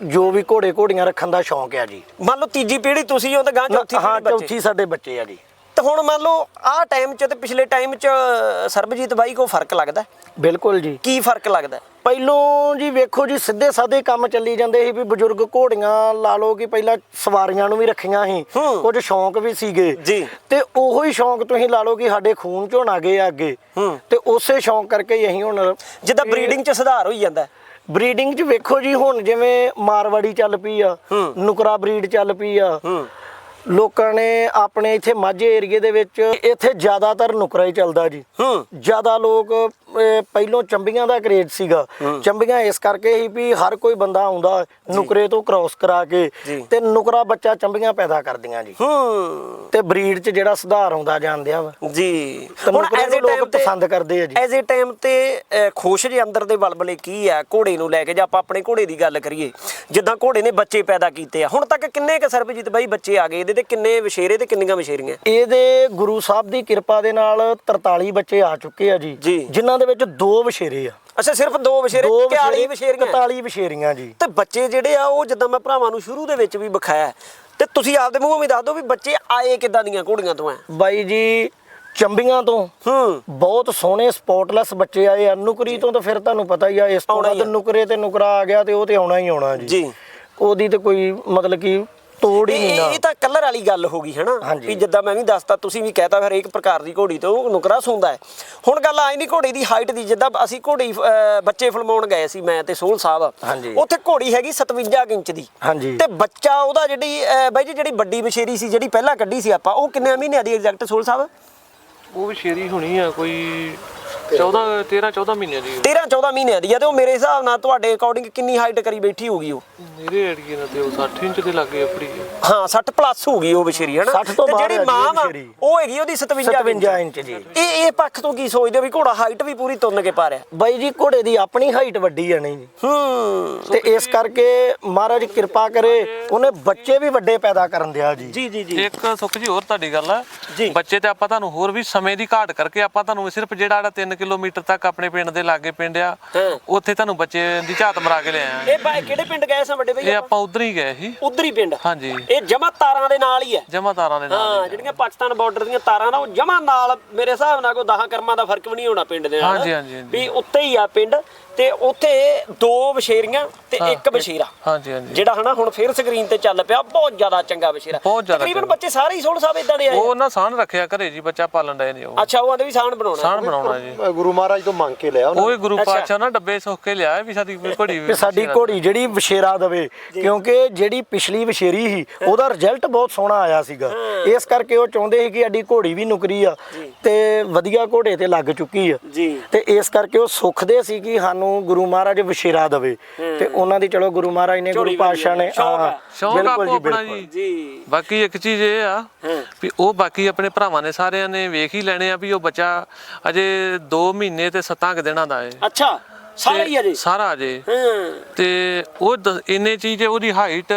ਜੋ ਵੀ ਘੋੜੇ ਘੋੜੀਆਂ ਰੱਖਣ ਦਾ ਸ਼ੌਂਕ ਆ ਜੀ ਮੰਨ ਲਓ ਤੀਜੀ ਪੀੜ੍ਹੀ ਤੁਸੀਂ ਹੋ ਤਾਂ ਗਾਂ ਚੌਥੀ ਹਾਂ ਪੀੜ੍ਹੀ ਬੱਚੇ ਚੌਥੀ ਸਾਡੇ ਬੱਚੇ ਆ ਜੀ ਤੇ ਹੁਣ ਮੰਨ ਲਓ ਆਹ ਟਾਈਮ 'ਚ ਤੇ ਪਿਛਲੇ ਟਾਈਮ 'ਚ ਸਰਬਜੀਤ ਬਾਈ ਕੋ ਫ਼ਰਕ ਲੱਗਦਾ ਹੈ? ਬਿਲਕੁਲ ਜੀ ਕੀ ਫ਼ਰਕ ਲੱਗਦਾ ਹੈ? ਪਹਿਲੋਂ ਜੀ ਵੇਖੋ ਜੀ ਸਿੱਧੇ ਸਾਦੇ ਕੰਮ ਚੱਲੀ ਜਾਂਦੇ ਸੀ ਵੀ ਬਜ਼ੁਰਗ ਘੋੜੀਆਂ ਲਾ ਲਓ ਕਿ ਪਹਿਲਾਂ ਸਵਾਰੀਆਂ ਨੂੰ ਵੀ ਰੱਖੀਆਂ ਸੀ ਹੂੰ। ਕੁਝ ਸ਼ੌਂਕ ਵੀ ਸੀਗੇ ਜੀ। ਤੇ ਉਹੋ ਹੀ ਸ਼ੌਂਕ ਤੁਸੀਂ ਲਾ ਲਓ ਕਿ ਸਾਡੇ ਖੂਨ ਚੋਂ ਆ ਗਏ ਆ ਅੱਗੇ ਹੂੰ। ਤੇ ਉਸੇ ਸ਼ੌਂਕ ਕਰਕੇ ਹੀ ਅਸੀਂ ਹੁਣ ਜਿੱਦਾਂ ਬਰੀਡਿੰਗ 'ਚ ਸੁਧਾਰ ਹੋਈ ਜਾਂਦਾ ਹੈ। ਬਰੀਡਿੰਗ 'ਚ ਵੇਖੋ ਜੀ ਹੁਣ ਜਿਵੇਂ ਮਾਰਵਾੜੀ ਚੱਲ ਪਈ ਆ। ਨੁਕਰਾ ਬਰੀਡ ਚੱਲ ਪਈ ਆ। ਲੋਕਾਂ ਨੇ ਆਪਣੇ ਇੱਥੇ ਮਾਝੇ ਏਰੀਏ ਦੇ ਵਿੱਚ ਇੱਥੇ ਜ਼ਿਆਦਾਤਰ ਨੁਕਰਾ ਹੀ ਚੱਲਦਾ ਜੀ। ਜ਼ਿਆਦਾ ਲੋਕ ਪਹਿਲੋਂ ਚੰਬੀਆਂ ਦਾ ਕਰੇਜ ਸੀਗਾ। ਚੰਬੀਆਂ ਇਸ ਕਰਕੇ ਹੀ ਵੀ ਹਰ ਕੋਈ ਬੰਦਾ ਆਉਂਦਾ ਨੁਕਰੇ ਤੋਂ ਕ੍ਰਾਸ ਕਰਾ ਕੇ। ਤੇ ਨੁਕਰਾ ਬੱਚਾ ਚੰਬੀਆਂ ਪੈਦਾ ਕਰਦੀਆਂ ਜੀ। ਤੇ ਬਰੀਡ 'ਚ ਜਿਹੜਾ ਸੁਧਾਰ ਆਉਂਦਾ ਜਾਂਦਿਆ ਵਾ। ਜੀ। ਹੁਣ ਏ ਲੋਕ ਪਸੰਦ ਕਰਦੇ ਆ ਜੀ। ਐਜ਼ ਏ ਟਾਈਮ ਤੇ ਖੁਸ਼ ਜੇ ਅੰਦਰ ਦੇ ਬਲਬਲੇ ਕੀ ਆ? ਘੋੜੇ ਨੂੰ ਲੈ ਕੇ ਜੇ ਆਪਾਂ ਆਪਣੇ ਘੋੜੇ ਦੀ ਗੱਲ ਕਰੀਏ ਜਿੱਦਾਂ ਘੋੜੇ ਨੇ ਬੱਚੇ ਪੈਦਾ ਕੀਤੇ ਆ। ਹੁਣ ਤੱਕ ਕਿੰਨੇ ਕ ਸਰਬਜੀਤ ਬਾਈ ਬੱਚੇ ਆ ਗਏ? ਇਹਦੇ ਤੇ ਕਿੰਨੇ ਵਿਸ਼ੇਰੇ ਤੇ ਕਿੰਨੀਆਂ ਵਿਸ਼ੇਰੀਆਂ? ਇਹਦੇ ਗੁਰੂ ਸਾਹਿਬ ਦੀ ਕਿਰਪਾ ਦੇ ਨਾਲ 43 ਬੱਚੇ ਆ ਚੁੱਕੇ ਆ ਜੀ। ਜੀ। ਜਿਨ੍ਹਾਂ ਦੇ ਵਿੱਚ ਦੋ ਵਿਸ਼ੇਰੇ ਆ। ਅੱਛਾ ਸਿਰਫ ਦੋ ਵਿਸ਼ੇਰੇ ਦੋ 40 ਵਿਸ਼ੇਰੀਆਂ 41 ਵਿਸ਼ੇਰੀਆਂ ਜੀ। ਤੇ ਬੱਚੇ ਜਿਹੜੇ ਆ ਉਹ ਜਿੱਦਾਂ ਮੈਂ ਭਰਾਵਾਂ ਨੂੰ ਸ਼ੁਰੂ ਦੇ ਵਿੱਚ ਵੀ ਵਿਖਾਇਆ ਤੇ ਤੁਸੀਂ ਆਪਦੇ ਮੂੰਹੋਂ ਵੀ ਦੱਸ ਦਿਓ ਵੀ ਬੱਚੇ ਆਏ ਕਿੱਦਾਂ ਦੀਆਂ ਘੋੜੀਆਂ ਤੋਂ ਆ ਬਾਈ ਜੀ ਚੰਬੀਆਂ ਤੋਂ। ਹੂੰ। ਬਹੁਤ ਸੋਹਣੇ ਸਪੌਟਲੈਸ ਬੱਚੇ ਆਏ ਆ। ਨੁਕਰੀ ਤੋਂ ਤਾਂ ਫਿਰ ਤੁਹਾਨੂੰ ਪਤਾ ਹੀ ਆ ਇਸ ਤੋਂ ਬਾਅਦ। ਨੁਕਰੇ ਤੇ ਨੁਕਰਾ ਆ ਗਿਆ ਤੇ ਉਹ ਤੇ ਆਉਣਾ ਹੀ ਆਉਣਾ ਜੀ। ਜੀ। ਉਹਦੀ ਤੇ ਕੋਈ ਮਤਲਬ ਕਿ ਤੋੜ ਹੀ ਨਹੀਂ ਨਾ। ਇਹ ਤਾਂ ਕਲਰ ਵਾਲੀ ਗੱਲ ਹੋ ਗਈ ਹੈ ਨਾ ਹਾਂਜੀ। ਵੀ ਜਿੱਦਾਂ ਮੈਂ ਵੀ ਦੱਸਤਾ ਤੁਸੀਂ ਵੀ ਕਹਿਤਾ ਫਿਰ ਇੱਕ ਪ੍ਰਕਾਰ ਦੀ ਘੋੜੀ ਤੋਂ ਉਹ ਨੁਕਰਾ ਸੁੰਦਾ ਹੈ। ਹੁਣ ਗੱਲ ਆਈ ਨਹੀਂ ਘੋੜੀ ਦੀ ਹਾਈਟ ਦੀ ਜਿੱਦਾਂ ਅਸੀਂ ਘੋੜੀ ਬੱਚੇ ਫਿਲਮਾਉਣ ਗਏ ਸੀ ਮੈਂ ਤੇ ਸੋਹਲ ਸਾਹਿਬ। ਉੱਥੇ ਘੋੜੀ ਹੈਗੀ 57 ਕੁ ਇੰਚ ਦੀ। ਤੇ ਬੱਚਾ ਉਹਦਾ ਜਿਹੜੀ ਬਾਈ ਜੀ ਜਿਹੜੀ ਵੱਡੀ ਬਸ਼ੇਰੀ ਸੀ ਜਿਹੜੀ ਪਹਿਲਾਂ ਕੱਢੀ ਸੀ ਆਪਾਂ ਉਹ ਕਿੰਨੇ ਮਹੀਨਿਆਂ ਦੀ ਐਗਜ਼ੈਕਟ ਸੋਹਲ ਸਾਹਿਬ? ਉਹ ਵੀ ਸ਼ੇਰੀ ਹੋਣੀ ਆ ਕੋਈ 14 13 14 ਮਹੀਨਿਆਂ ਦੀ। 13 14 ਮਹੀਨਿਆਂ ਦੀ। ਆ ਤੇ ਉਹ ਮੇਰੇ ਹਿਸਾਬ ਨਾਲ ਤੁਹਾਡੇ ਅਕੋਰਡਿੰਗ ਕਿੰਨੀ ਹਾਈਟ ਕਰੀ ਬੈਠੀ ਹੋਗੀ ਉਹ? ਮੇਰੇ ਏਰੀਏ ਨਾਲ ਤੇ ਉਹ 60 ਇੰਚ ਦੇ ਲਾਗੇ ਆਪੜੀ ਹਾਂ 60 ਪਲੱਸ ਹੋਗੀ ਉਹ ਬਸ਼ੇਰੀ ਹੈ ਨਾ 60 ਤੋਂ ਤੇ ਬਾਹਰ ਜਿਹੜੀ ਮਾਂ ਉਹ ਵਾ। ਉਹ ਹੈਗੀ ਉਹਦੀ 57 57 ਇੰਚ। ਜੀ। ਇਹ ਇਹ ਪੱਖ ਤੋਂ ਕੀ ਸੋਚਦੇ ਹੋ ਵੀ ਘੋੜਾ ਹਾਈਟ ਵੀ ਪੂਰੀ ਤੁਰਨ ਕੇ ਪਾ ਰਿਹਾ? ਬਾਈ ਜੀ ਘੋੜੇ ਦੀ ਆਪਣੀ ਹਾਈਟ ਵੱਡੀ ਆ ਨਹੀਂ ਜੀ। ਹੂੰ। ਤੇ ਇਸ ਕਰਕੇ ਮਹਾਰਾਜ ਕਿਰਪਾ ਕਰੇ ਉਹਨੇ ਬੱਚੇ ਵੀ ਵੱਡੇ ਪੈਦਾ ਕਰਨ ਦਿਆ ਜੀ। ਜੀ ਜੀ ਜੀ। ਇੱਕ ਸੁੱਖ ਜੀ ਹੋਰ ਤੁਹਾਡੀ ਗੱਲ ਆ। ਜੀ। ਬੱਚੇ ਤੇ ਆਪਾਂ ਤੁਹਾਨੂੰ ਹੋਰ ਵੀ ਸਮੇਂ ਦੀ ਘਾਟ ਕਰਕੇ ਆਪਾਂ ਤੁਹਾਨੂੰ ਸਿਰਫ ਜਿਹੜਾ ਜਿਹੜਾ 3 ਕਿਲੋਮੀਟਰ ਤੱਕ ਆਪਣੇ ਪਿੰਡ ਦੇ ਲਾਗੇ ਪਿੰਡ ਆ। ਉੱਥੇ ਤੁਹਾਨੂੰ ਬੱਚੇ ਦੀ ਝਾਤ ਮਰਾ ਕੇ ਲਿਆਇਆ। ਇਹ ਬਾਈ ਕਿਹੜੇ ਪਿੰਡ ਗਏ ਸਾਂ ਵੱਡੇ ਬਈ ਇਹ ਆਪਾਂ? ਉਧਰ ਹੀ ਗਏ ਸੀ। ਉਧਰ ਹੀ ਪਿੰਡ। ਹਾਂਜੀ। ਇਹ ਜਮਾ ਤਾਰਾਂ ਦੇ ਨਾਲ ਹੀ ਹੈ। ਜਮਾ ਤਾਰਾਂ ਦੇ ਨਾਲ ਹਾਂ ਜਿਹੜੀਆਂ ਪਾਕਿਸਤਾਨ ਬਾਰਡਰ ਦੀਆਂ ਤਾਰਾਂ ਨਾਲ ਉਹ ਜਮਾ ਨਾਲ ਮੇਰੇ ਹਿਸਾਬ ਨਾਲ ਕੋਈ 10 ਕਰਮਾਂ ਦਾ ਫ਼ਰਕ ਵੀ ਨਹੀਂ ਹੋਣਾ ਪਿੰਡ ਦੇ ਨਾਲ। ਹਾਂਜੀ, ਹਾਂਜੀ। ਵੀ ਉੱਤੇ ਹੀ ਆ ਪਿੰਡ। ਤੇ ਉੱਥੇ ਦੋ ਬਸ਼ੇਰੀਆਂ ਤੇ ਇੱਕ ਬਸ਼ੇਰਾ ਹਾਂਜੀ ਹਾਂਜੀ। ਜਿਹੜਾ ਹਨਾ ਹੁਣ ਫੇਰ ਸਕਰੀਨ ਤੇ ਚੱਲ ਪਿਆ ਬਹੁਤ ਜ਼ਿਆਦਾ ਚੰਗਾ ਬਸ਼ੇਰਾ ਤਕਰੀਬਨ। ਬੱਚੇ ਸਾਰੇ ਹੀ ਸੋਹਣ ਸਾਹਿਬ ਇਦਾਂ ਦੇ ਆਏ। ਉਹ ਨਾ ਸਾਨ ਰੱਖਿਆ ਘਰੇ ਜੀ ਬੱਚਾ ਪਾਲਣ ਡਏ ਨੇ ਉਹ। ਅੱਛਾ ਉਹ ਆਂਦੇ ਵੀ ਸਾਨ ਬਣਾਉਣਾ। ਸਾਨ ਬਣਾਉਣਾ ਜੀ। ਗੁਰੂ ਮਹਾਰਾਜ ਤੋਂ ਮੰਗ ਕੇ ਲਿਆ ਉਹਨਾਂ ਉਹ ਵੀ ਗੁਰੂ ਪਾਤਸ਼ਾਹ ਨਾ ਡੱਬੇ ਸੁੱਕ ਕੇ ਲਿਆ ਵੀ ਸਾਡੀ ਘੜੀ ਕਿ ਸਾਡੀ ਘੋੜੀ ਜਿਹੜੀ ਵਸ਼ੇਰਾ ਦਵੇ। ਕਿਉਂਕਿ ਜਿਹੜੀ ਪਿਛਲੀ ਵਸ਼ੇਰੀ ਸੀ ਉਹਦਾ ਰਿਜ਼ਲਟ ਬਹੁਤ ਸੋਹਣਾ ਆਇਆ ਸੀਗਾ। ਇਸ ਕਰਕੇ ਉਹ ਚਾਹੁੰਦੇ ਸੀ ਕਿ ਸਾਡੀ ਘੋੜੀ ਵੀ ਨੁਕਰੀ ਆ ਤੇ ਵਧੀਆ ਘੋੜੇ ਤੇ ਲੱਗ ਚੁੱਕੀ ਆ। ਜੀ। ਤੇ ਇਸ ਕਰਕੇ ਉਹ ਸੁਖਦੇ ਸੀ ਕਿ ਸਾਨੂੰ ਗੁਰੂ ਮਹਾਰਾਜ ਵਸ਼ੇਰਾ ਦਵੇ। ਤੇ ਉਹਨਾਂ ਦੀ ਚਲੋ ਗੁਰੂ ਮਹਾਰਾਜ ਨੇ ਗੁਰੂ ਪਾਤਸ਼ਾਹ ਨੇ ਸ਼ੌਕ ਆਪੋ ਜੀ ਆਪਣਾ ਜੀ। ਬਾਕੀ ਇੱਕ ਚੀਜ਼ ਇਹ ਆ ਵੀ ਉਹ ਬਾਕੀ ਆਪਣੇ ਭਰਾਵਾਂ ਨੇ ਸਾਰਿਆਂ ਨੇ ਵੇਖ ਹੀ ਲੈਣੇ ਆ ਵੀ ਉਹ ਬੱਚਾ ਅਜੇ 2 ਮਹੀਨੇ ਤੇ 7 ਕੁ ਦਿਨਾਂ ਦਾ ਹੈ ਅੱਛਾ ਸਾਰਾ ਹੀ ਅਜੇ ਸਾਰਾ ਅਜੇ। ਹਾਂ। ਤੇ ਉਹ ਇੰਨੇ ਚੀਜ਼ ਉਹਦੀ ਹਾਈਟ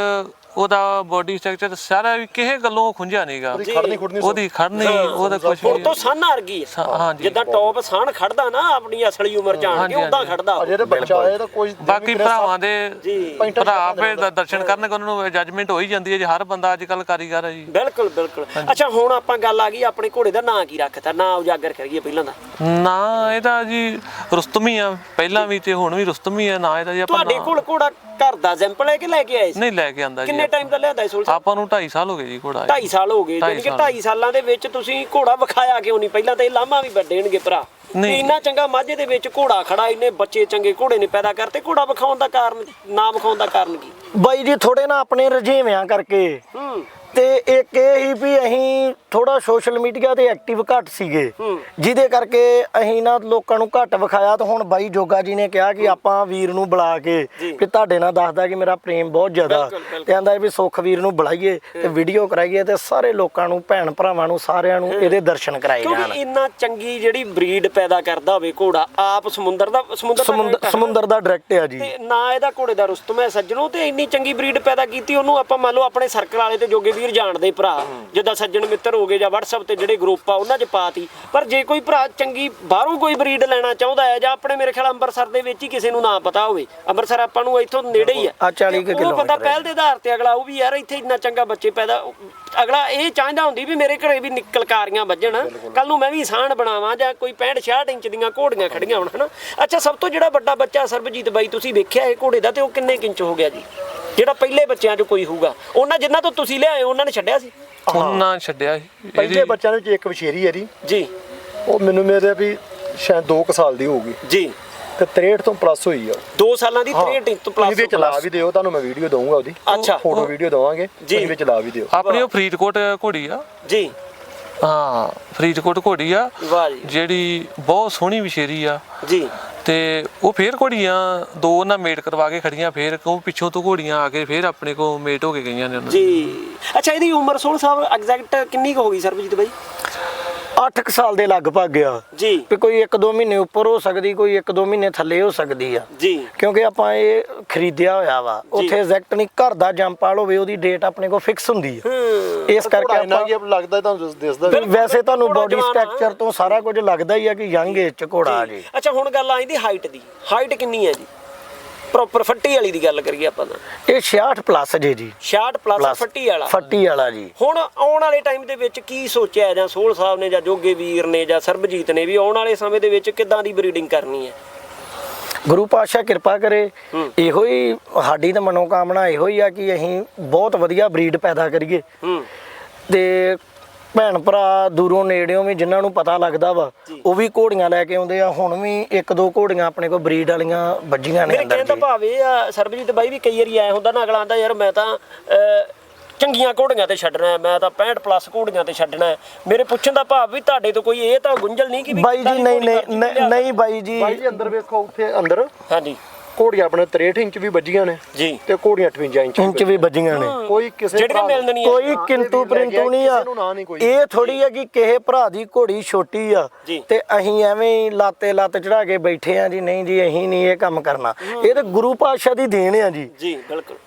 ਉਹਦਾ ਬੋਡੀ ਸਟਰਕਚਰ ਸਾਰਾ ਵੀ ਕਿਸੇ ਗੱਲੋਂ ਖੁੰਝਿਆ ਨਹੀਂਗਾ ਉਹਦੀ ਖੜਨੀ ਖੁੜਨੀ ਉਹਦੀ ਖੜਨੀ ਉਹਦਾ ਕੁਝ ਹੁਣ ਤੋਂ ਸਨ ਅਰਗੀ ਸਾ- ਹਾਂਜੀ। ਜਿੱਦਾਂ ਟੌਪ ਸਾਨ ਖੜਦਾ ਨਾ ਆਪਣੀ ਅਸਲੀ ਉਮਰ ਜਾਣ ਕੇ ਹਾਂਜੀ, ਉਦਾਂ। ਖੜਦਾ ਤਾਂ ਬੱਚਾ ਆਇਆ ਤਾਂ ਕੋਈ ਬਾਕੀ ਭਰਾਵਾਂ ਦੇ ਜੀ। ਭਰਾ ਆਪੇ ਦ- ਦਰਸ਼ਨ ਕਰਨਗੇ ਉਹਨਾਂ ਨੂੰ ਜੱਜਮੈਂਟ ਹੋ ਹੀ ਜਾਂਦੀ ਹੈ ਜੀ ਹਰ ਬੰਦਾ ਅੱਜ ਕੱਲ ਕਾਰੀਗਰ ਹੈ ਜੀ। ਬਿਲਕੁਲ ਬਿਲਕੁਲ। ਅੱਛਾ ਹੁਣ ਆਪਾਂ ਗੱਲ ਆ ਗਈ ਆਪਣੇ ਘੋੜੇ ਦਾ ਨਾਂ ਕੀ ਰੱਖਤਾ? ਨਾਂ ਉਜਾਗਰ ਕਰੀਏ ਪਹਿਲਾਂ ਦਾ। ਨਾ ਇਹਦਾ ਜੀ ਰੁਸਤਮੀ ਆ ਪਹਿਲਾਂ ਵੀ ਤੇ ਹੁਣ ਵੀ ਰੁਸਤਮੀ ਆ ਨਾ ਇਹਦਾ ਜੀ ਆਪਾਂ ਤੁਹਾਡੇ ਕੋਲ ਘੋੜਾ ਘਰ ਦਾ ਸੈਂਪਲ ਹੈ ਕਿ ਲੈ ਕੇ ਆਏ ਸੀ? ਨਹੀਂ ਲੈ ਕੇ ਆਂਦਾ ਜੀ। ਕਿੰਨੇ ਟਾਈਮ ਦਾ ਲਿਆਂਦਾ ਇਸ ਸੋਲ ਆਪਾਂ ਨੂੰ 2.5 ਸਾਲ ਹੋ ਗਏ ਜੀ ਘੋੜਾ 2.5 ਸਾਲ ਹੋ ਗਏ ਢਾਈ ਯਾਨੀ ਕਿ ਸਾਲ। 2.5 ਸਾਲਾਂ ਦੇ ਵਿੱਚ ਤੁਸੀਂ ਘੋੜਾ ਵਿਖਾਇਆ ਕਿਉਂ ਨਹੀਂ? ਪਹਿਲਾਂ ਤਾਂ ਇਹ ਲਾਮਾ ਵੀ ਵੱਡੇਣਗੇ ਭਰਾ। ਇੰਨਾ ਚੰਗਾ ਮਾਝੇ ਦੇ ਵਿੱਚ ਘੋੜਾ ਖੜਾ ਇੰਨੇ ਬੱਚੇ ਚੰਗੇ ਘੋੜੇ ਨੇ ਪੈਦਾ ਕਰਤੇ ਘੋੜਾ ਵਿਖਾਉਣ ਦਾ ਕਾਰਨ ਨਾ ਵਿਖਾਉਣ ਦਾ ਕਾਰਨ ਕੀ? ਬਾਈ ਜੀ ਥੋੜੇ ਨਾ ਆਪਣੇ ਰੁਝੇਵਿਆਂ ਕਰਕੇ। ਹੂੰ। ਤੇ ਇੱਕ ਇਹ ਹੀ ਵੀ ਅਸੀਂ ਥੋੜਾ ਸੋਸ਼ਲ ਮੀਡੀਆ ਤੇ ਐਕਟਿਵ ਘੱਟ ਸੀਗੇ। ਜਿਹਦੇ ਕਰਕੇ ਅਸੀਂ ਨਾ ਲੋਕਾਂ ਨੂੰ ਘੱਟ ਵਿਖਾਇਆ ਤਾਂ ਹੁਣ ਬਾਈ ਜੋਗਾ ਜੀ ਨੇ ਕਿਹਾ ਕਿ ਆਪਾਂ ਵੀਰ ਨੂੰ ਬੁਲਾ ਕੇ। ਕਿ ਤੁਹਾਡੇ ਨਾਲ ਦੱਸਦਾ ਕਿ ਮੇਰਾ ਪ੍ਰੇਮ ਬਹੁਤ ਜ਼ਿਆਦਾ। ਤੇ ਆਂਦਾ ਵੀ ਸੁਖ ਵੀਰ ਨੂੰ ਬੁਲਾਈਏ ਤੇ ਵੀਡੀਓ ਕਰਾਈਏ ਤੇ ਸਾਰੇ ਲੋਕਾਂ ਨੂੰ ਭੈਣ ਭਰਾਵਾਂ ਨੂੰ ਸਾਰਿਆਂ ਨੂੰ ਇਹਦੇ ਦਰਸ਼ਨ ਕਰਾਏ ਜਾਣ। ਕਿਉਂਕਿ ਇੰਨਾ ਚੰਗੀ ਜਿਹੜੀ ਬਰੀਡ ਪੈਦਾ ਕਰਦਾ ਹੋਵੇ ਘੋੜਾ ਆਪ ਸਮੁੰਦਰ ਦਾ ਸਮੁੰਦਰ ਦਾ ਸਮੁੰਦਰ ਦਾ ਡਾਇਰੈਕਟ ਆ ਜੀ। ਤੇ ਨਾ ਇਹਦਾ ਘੋੜੇ ਦਾ ਰੁਸਤਮ ਹੈ ਸੱਜਣੋ ਤੇ ਇੰਨੀ ਚੰਗੀ ਬਰੀਡ ਪੈਦਾ ਕੀਤੀ ਉਹਨੂੰ ਆਪਾਂ ਮੰਨ ਲਓ ਆਪਣੇ ਸਰਕਲ ਵਾਲੇ ਤੇ ਜੋਗੇ ਵੀਰ ਜਾਣਦੇ ਭਰਾ ਜਿੱਦਾਂ ਸੱਜਣ ਮਿੱਤਰ ਹੋ ਗਏ ਜਾਂ WhatsApp ਤੇ ਜਿਹੜੇ ਗਰੁੱਪ ਆ ਉਹਨਾਂ 'ਚ ਪਾਤੀ। ਪਰ ਜੇ ਕੋਈ ਭਰਾ ਚੰਗੀ ਬਾਹਰੋਂ ਕੋਈ ਬਰੀਡ ਲੈਣਾ ਚਾਹੁੰਦਾ ਹੈ ਜਾਂ ਆਪਣੇ ਮੇਰੇ ਖਿਆਲ ਅੰਮ੍ਰਿਤਸਰ ਦੇ ਵਿੱਚ ਹੀ ਕਿਸੇ ਨੂੰ ਨਾ ਪਤਾ ਹੋਵੇ ਅੰਮ੍ਰਿਤਸਰ ਆਪਾਂ ਨੂੰ ਇੱਥੋਂ ਨੇੜੇ ਹੀ ਆ ਆ 40 ਤੇ ਕੁ ਉਹ ਬੰਦਾ ਕਿਲੋਮੀਟਰ ਹੈ। ਪਹਿਲ ਦੇ ਆਧਾਰ ਤੇ ਅਗਲਾ ਉਹ ਵੀ ਯਾਰ ਇੱਥੇ ਇੰਨਾ ਚੰਗਾ ਬੱਚੇ ਪੈਦਾ ਅਗਲਾ ਇਹ ਚਾਹੁੰਦਾ ਹੁੰਦੀ ਵੀ ਮੇਰੇ ਘਰੇ ਵੀ ਨਿਕਲਕਾਰੀਆਂ ਵੱਜਣ। ਕੱਲ ਨੂੰ ਮੈਂ ਵੀ ਸਾਣ ਬਣਾਵਾਂ ਜਾਂ ਕੋਈ 65 66 ਇੰਚ ਦੀਆਂ ਘੋੜੀਆਂ ਖੜੀਆਂ ਹੋਣ ਹਨਾ? ਅੱਛਾ ਸਭ ਤੋਂ ਜਿਹੜਾ ਵੱਡਾ ਬੱਚਾ ਸਰਬਜੀਤ ਬਾਈ ਤੁਸੀਂ ਵੇਖਿਆ ਇਹ ਘੋੜੇ ਦਾ ਤੇ ਉਹ ਕਿੰਨੇ ਕੁ ਇੰਚ ਹੋ ਗਿਆ ਜੀ? ਜਿਹੜਾ ਪਹਿਲੇ ਬੱਚਿਆਂ 'ਚ ਕੋਈ ਹੋਊਗਾ ਉਹਨਾਂ ਜਿਨ੍ਹਾਂ ਤੋਂ ਤੁਸੀਂ ਲਿਆਏ ਉਹਨਾਂ ਨੇ ਛੱਡਿਆ ਸੀ? ਉਹਨਾਂ ਛੱਡਿਆ ਸੀ। ਪਹਿਲੇ ਇਹਦੀ ਬੱਚਿਆਂ ਵਿੱਚ ਇੱਕ ਵਛੇਰੀ ਹੈ ਜੀ। ਜੀ। ਉਹ ਮੈਨੂੰ ਮੇਰੇ ਵੀ ਸ਼ਾਇਦ 2 ਸਾਲ ਦੀ ਹੋਊਗੀ। ਜੀ। ਤੇ 63 ਤੋਂ ਪਲੱਸ ਹੋਈ ਆ। 2 ਸਾਲਾਂ ਦੀ 63 ਇੰਚ ਤੋਂ ਤੁਸੀਂ ਵਿੱਚ ਲਾ ਪਲੱਸ ਵੀ ਦਿਓ ਤੁਹਾਨੂੰ ਮੈਂ ਵੀਡੀਓ ਦਊਂਗਾ ਉਹਦੀ। ਅੱਛਾ। ਫੋਟੋ ਵੀਡੀਓ ਦਵਾਂਗੇ ਜੀ। ਤੁਸੀਂ ਵਿੱਚ ਲਾ ਵੀ ਦਿਓ। ਆਪਣੀ ਉਹ ਫਰੀਦਕੋਟ ਘੋੜੀ ਆ। ਜੀ। ਹਾਂ ਫਰੀਦਕੋਟ ਘੋੜੀ ਆ। ਵਾਹ ਜੀ। ਜਿਹੜੀ ਬਹੁਤ ਸੋਹਣੀ ਵਿਸ਼ੇਰੀ ਆ। ਜੀ। ਤੇ ਉਹ ਫੇਰ ਘੋੜੀਆਂ ਦੋ ਨਾ ਮੇਟ ਕਰਵਾ ਕੇ ਖੜੀਆਂ, ਫੇਰ ਕਿਉਂ ਪਿੱਛੋਂ ਤੋਂ ਘੋੜੀਆਂ ਆ ਕੇ ਫੇਰ ਆਪਣੇ ਕੋ ਮੇਟ ਹੋ ਕੇ ਗਈਆਂ ਨੇ ਉਹਨਾਂ ਜੀ। ਅੱਛਾ, ਇਹਦੀ ਉਮਰ ਸੋਹਣ ਸਾਹਿਬ ਐਗਜ਼ੈਕਟ ਕਿੰਨੀ ਕੁ ਹੋ ਗਈ ਸਰਬਜੀਤ ਬਾਈ? 8 ਸਾਲ ਦੇ ਲਗਭਗ ਆ। ਜੀ। ਵੀ ਕੋਈ 1-2 ਮਹੀਨੇ ਉੱਪਰ ਹੋ ਸਕਦੀ ਕੋਈ 1-2 ਮਹੀਨੇ ਥੱਲੇ ਹੋ ਸਕਦੀ ਆ। ਜੀ। ਕਿਉਂਕਿ ਆਪਾਂ ਇਹ ਖਰੀਦਿਆ ਹੋਇਆ ਵਾ। ਉੱਥੇ ਐਗਜ਼ੈਕਟ ਨਹੀਂ ਘਰ ਦਾ ਜੰਪਾਲ ਹੋਵੇ ਉਹਦੀ ਡੇਟ ਆਪਣੇ ਕੋਲ ਫਿਕਸ ਹੁੰਦੀ ਆ। ਇਸ ਕਰਕੇ ਆਪਾਂ ਕੀ ਲੱਗਦਾ ਤੁਹਾਨੂੰ ਦਿਸਦਾ ਫਿਰ ਵੈਸੇ ਤੁਹਾਨੂੰ ਬੋਡੀ। ਸਟਰਕਚਰ ਤੋਂ ਸਾਰਾ ਕੁਝ ਲੱਗਦਾ ਹੀ ਆ ਕਿ ਯੰਗ ਏਜ ਚ ਘੋੜਾ ਆ ਜੀ। ਅੱਛਾ ਹੁਣ ਗੱਲ ਆਈ ਦੀ ਹਾਈਟ ਦੀ। ਹਾਈਟ ਕਿੰਨੀ ਹੈ ਜੀ? ਪ੍ਰੋਪਰ ਫੱਟੀ ਵਾਲੀ ਦੀ ਗੱਲ ਕਰੀਏ ਆਪਾਂ ਤਾਂ। ਇਹ 66 ਪਲੱਸ ਜੇ ਜੀ। 66 ਪਲੱਸ ਫੱਟੀ ਵਾਲਾ। ਫੱਟੀ ਵਾਲਾ ਜੀ। ਹੁਣ ਆਉਣ ਵਾਲੇ ਟਾਈਮ ਦੇ ਵਿੱਚ ਕੀ ਸੋਚਿਆ ਜਾਂ ਸੋਹਲ ਸਾਹਿਬ ਨੇ ਜਾਂ ਜੋਗੇ ਵੀਰ ਨੇ ਜਾਂ ਸਰਬਜੀਤ ਨੇ ਵੀ ਆਉਣ ਵਾਲੇ ਸਮੇਂ ਦੇ ਵਿੱਚ ਕਿੱਦਾਂ ਦੀ ਬਰੀਡਿੰਗ ਕਰਨੀ ਹੈ? ਗੁਰੂ ਪਾਤਸ਼ਾਹ ਕਿਰਪਾ ਕਰੇ। ਇਹੋ ਹੀ ਸਾਡੀ ਤਾਂ ਮਨੋਕਾਮਨਾ ਇਹੋ ਹੀ ਆ ਕਿ ਅਸੀਂ ਬਹੁਤ ਵਧੀਆ ਬਰੀਡ ਪੈਦਾ ਕਰੀਏ। ਹੂੰ। ਤੇ ਭੈਣ ਭਰਾ ਦੂਰੋਂ ਨੇੜਿਓਂ ਵੀ ਜਿਨ੍ਹਾਂ ਨੂੰ ਪਤਾ ਲੱਗਦਾ ਵਾ ਉਹ ਵੀ ਘੋੜੀਆਂ ਲੈ ਕੇ ਆਉਂਦੇ ਆ। ਹੁਣ ਵੀ ਇੱਕ ਦੋ ਘੋੜੀਆਂ ਆਪਣੇ ਕੋਲ ਬਰੀਡ ਵਾਲੀਆਂ ਵੱਜੀਆਂ ਨੇ ਮੇਰੇ ਅੰਦਰ ਕਹਿਣ ਦਾ ਜੀ। ਭਾਵ ਇਹ ਆ ਸਰਬਜੀਤ ਬਾਈ ਵੀ ਕਈ ਵਾਰੀ ਆਇਆ ਹੁੰਦਾ ਨਾ ਅਗਲਾ ਆਂਦਾ ਯਾਰ ਮੈਂ ਤਾਂ ਅਹ, ਚੰਗੀਆਂ ਘੋੜੀਆਂ ਤੇ ਛੱਡਣਾ ਹੈ, ਮੈਂ ਤਾਂ 65 ਪਲੱਸ ਘੋੜੀਆਂ ਤੇ ਛੱਡਣਾ ਹੈ। ਮੇਰੇ ਪੁੱਛਣ ਦਾ ਭਾਵ ਵੀ ਤੁਹਾਡੇ ਤੋਂ ਕੋਈ ਇਹ ਤਾਂ ਗੁੰਝਲ ਨਹੀਂ ਕਿ ਵੀ ਬਾਈ ਕਿੱਦਾਂ ਜੀ ਦੀ ਨਹੀਂ ਘੋੜੀ ਨਹੀਂ ਮਰਜ਼ੀ ਨਹੀਂ- ਲਿਆ ਨਹੀਂ ਬਾਈ ਜੀ। ਭਾਈ ਜੀ ਅੰਦਰ ਵੇਖੋ ਉੱਥੇ ਅੰਦਰ। ਹਾਂਜੀ। ਘੋੜੀਆਂ ਆਪਣੇ 63 ਇੰਚ ਵੀ ਵੱਜੀਆਂ ਨੇ ਜੀ। ਤੇ ਘੋੜੀਆਂ 58 ਇੰਚ ਵੀ ਇੰਚ ਵੀ ਵੱਜੀਆਂ ਨੇ। ਕੋਈ ਕਿਸੇ ਜਿਹੜੀਆਂ ਮਿਲਣ ਨਹੀਂ ਆ। ਕੋਈ ਕਿੰਤੂ ਪਰੰਤੂ ਨਹੀਂ ਆ। ਇਹ ਥੋੜੀ ਆ ਕਿ ਕਿਸੇ ਭਰਾ ਦੀ ਘੋੜੀ ਛੋਟੀ ਆ। ਤੇ ਅਸੀਂ ਐਵੇਂ ਹੀ ਲਾਤੇ ਲੱਤ ਚੜਾ ਕੇ ਬੈਠੇ ਆ ਜੀ ਨਹੀਂ ਜੀ ਅਸੀਂ ਨਹੀਂ ਇਹ ਕੰਮ ਕਰਨਾ। ਇਹ ਤਾਂ ਗੁਰੂ ਪਾਤਸ਼ਾਹ ਦੀ ਦੇਣ ਆ ਜੀ। ਜੀ ਬਿਲਕੁਲ।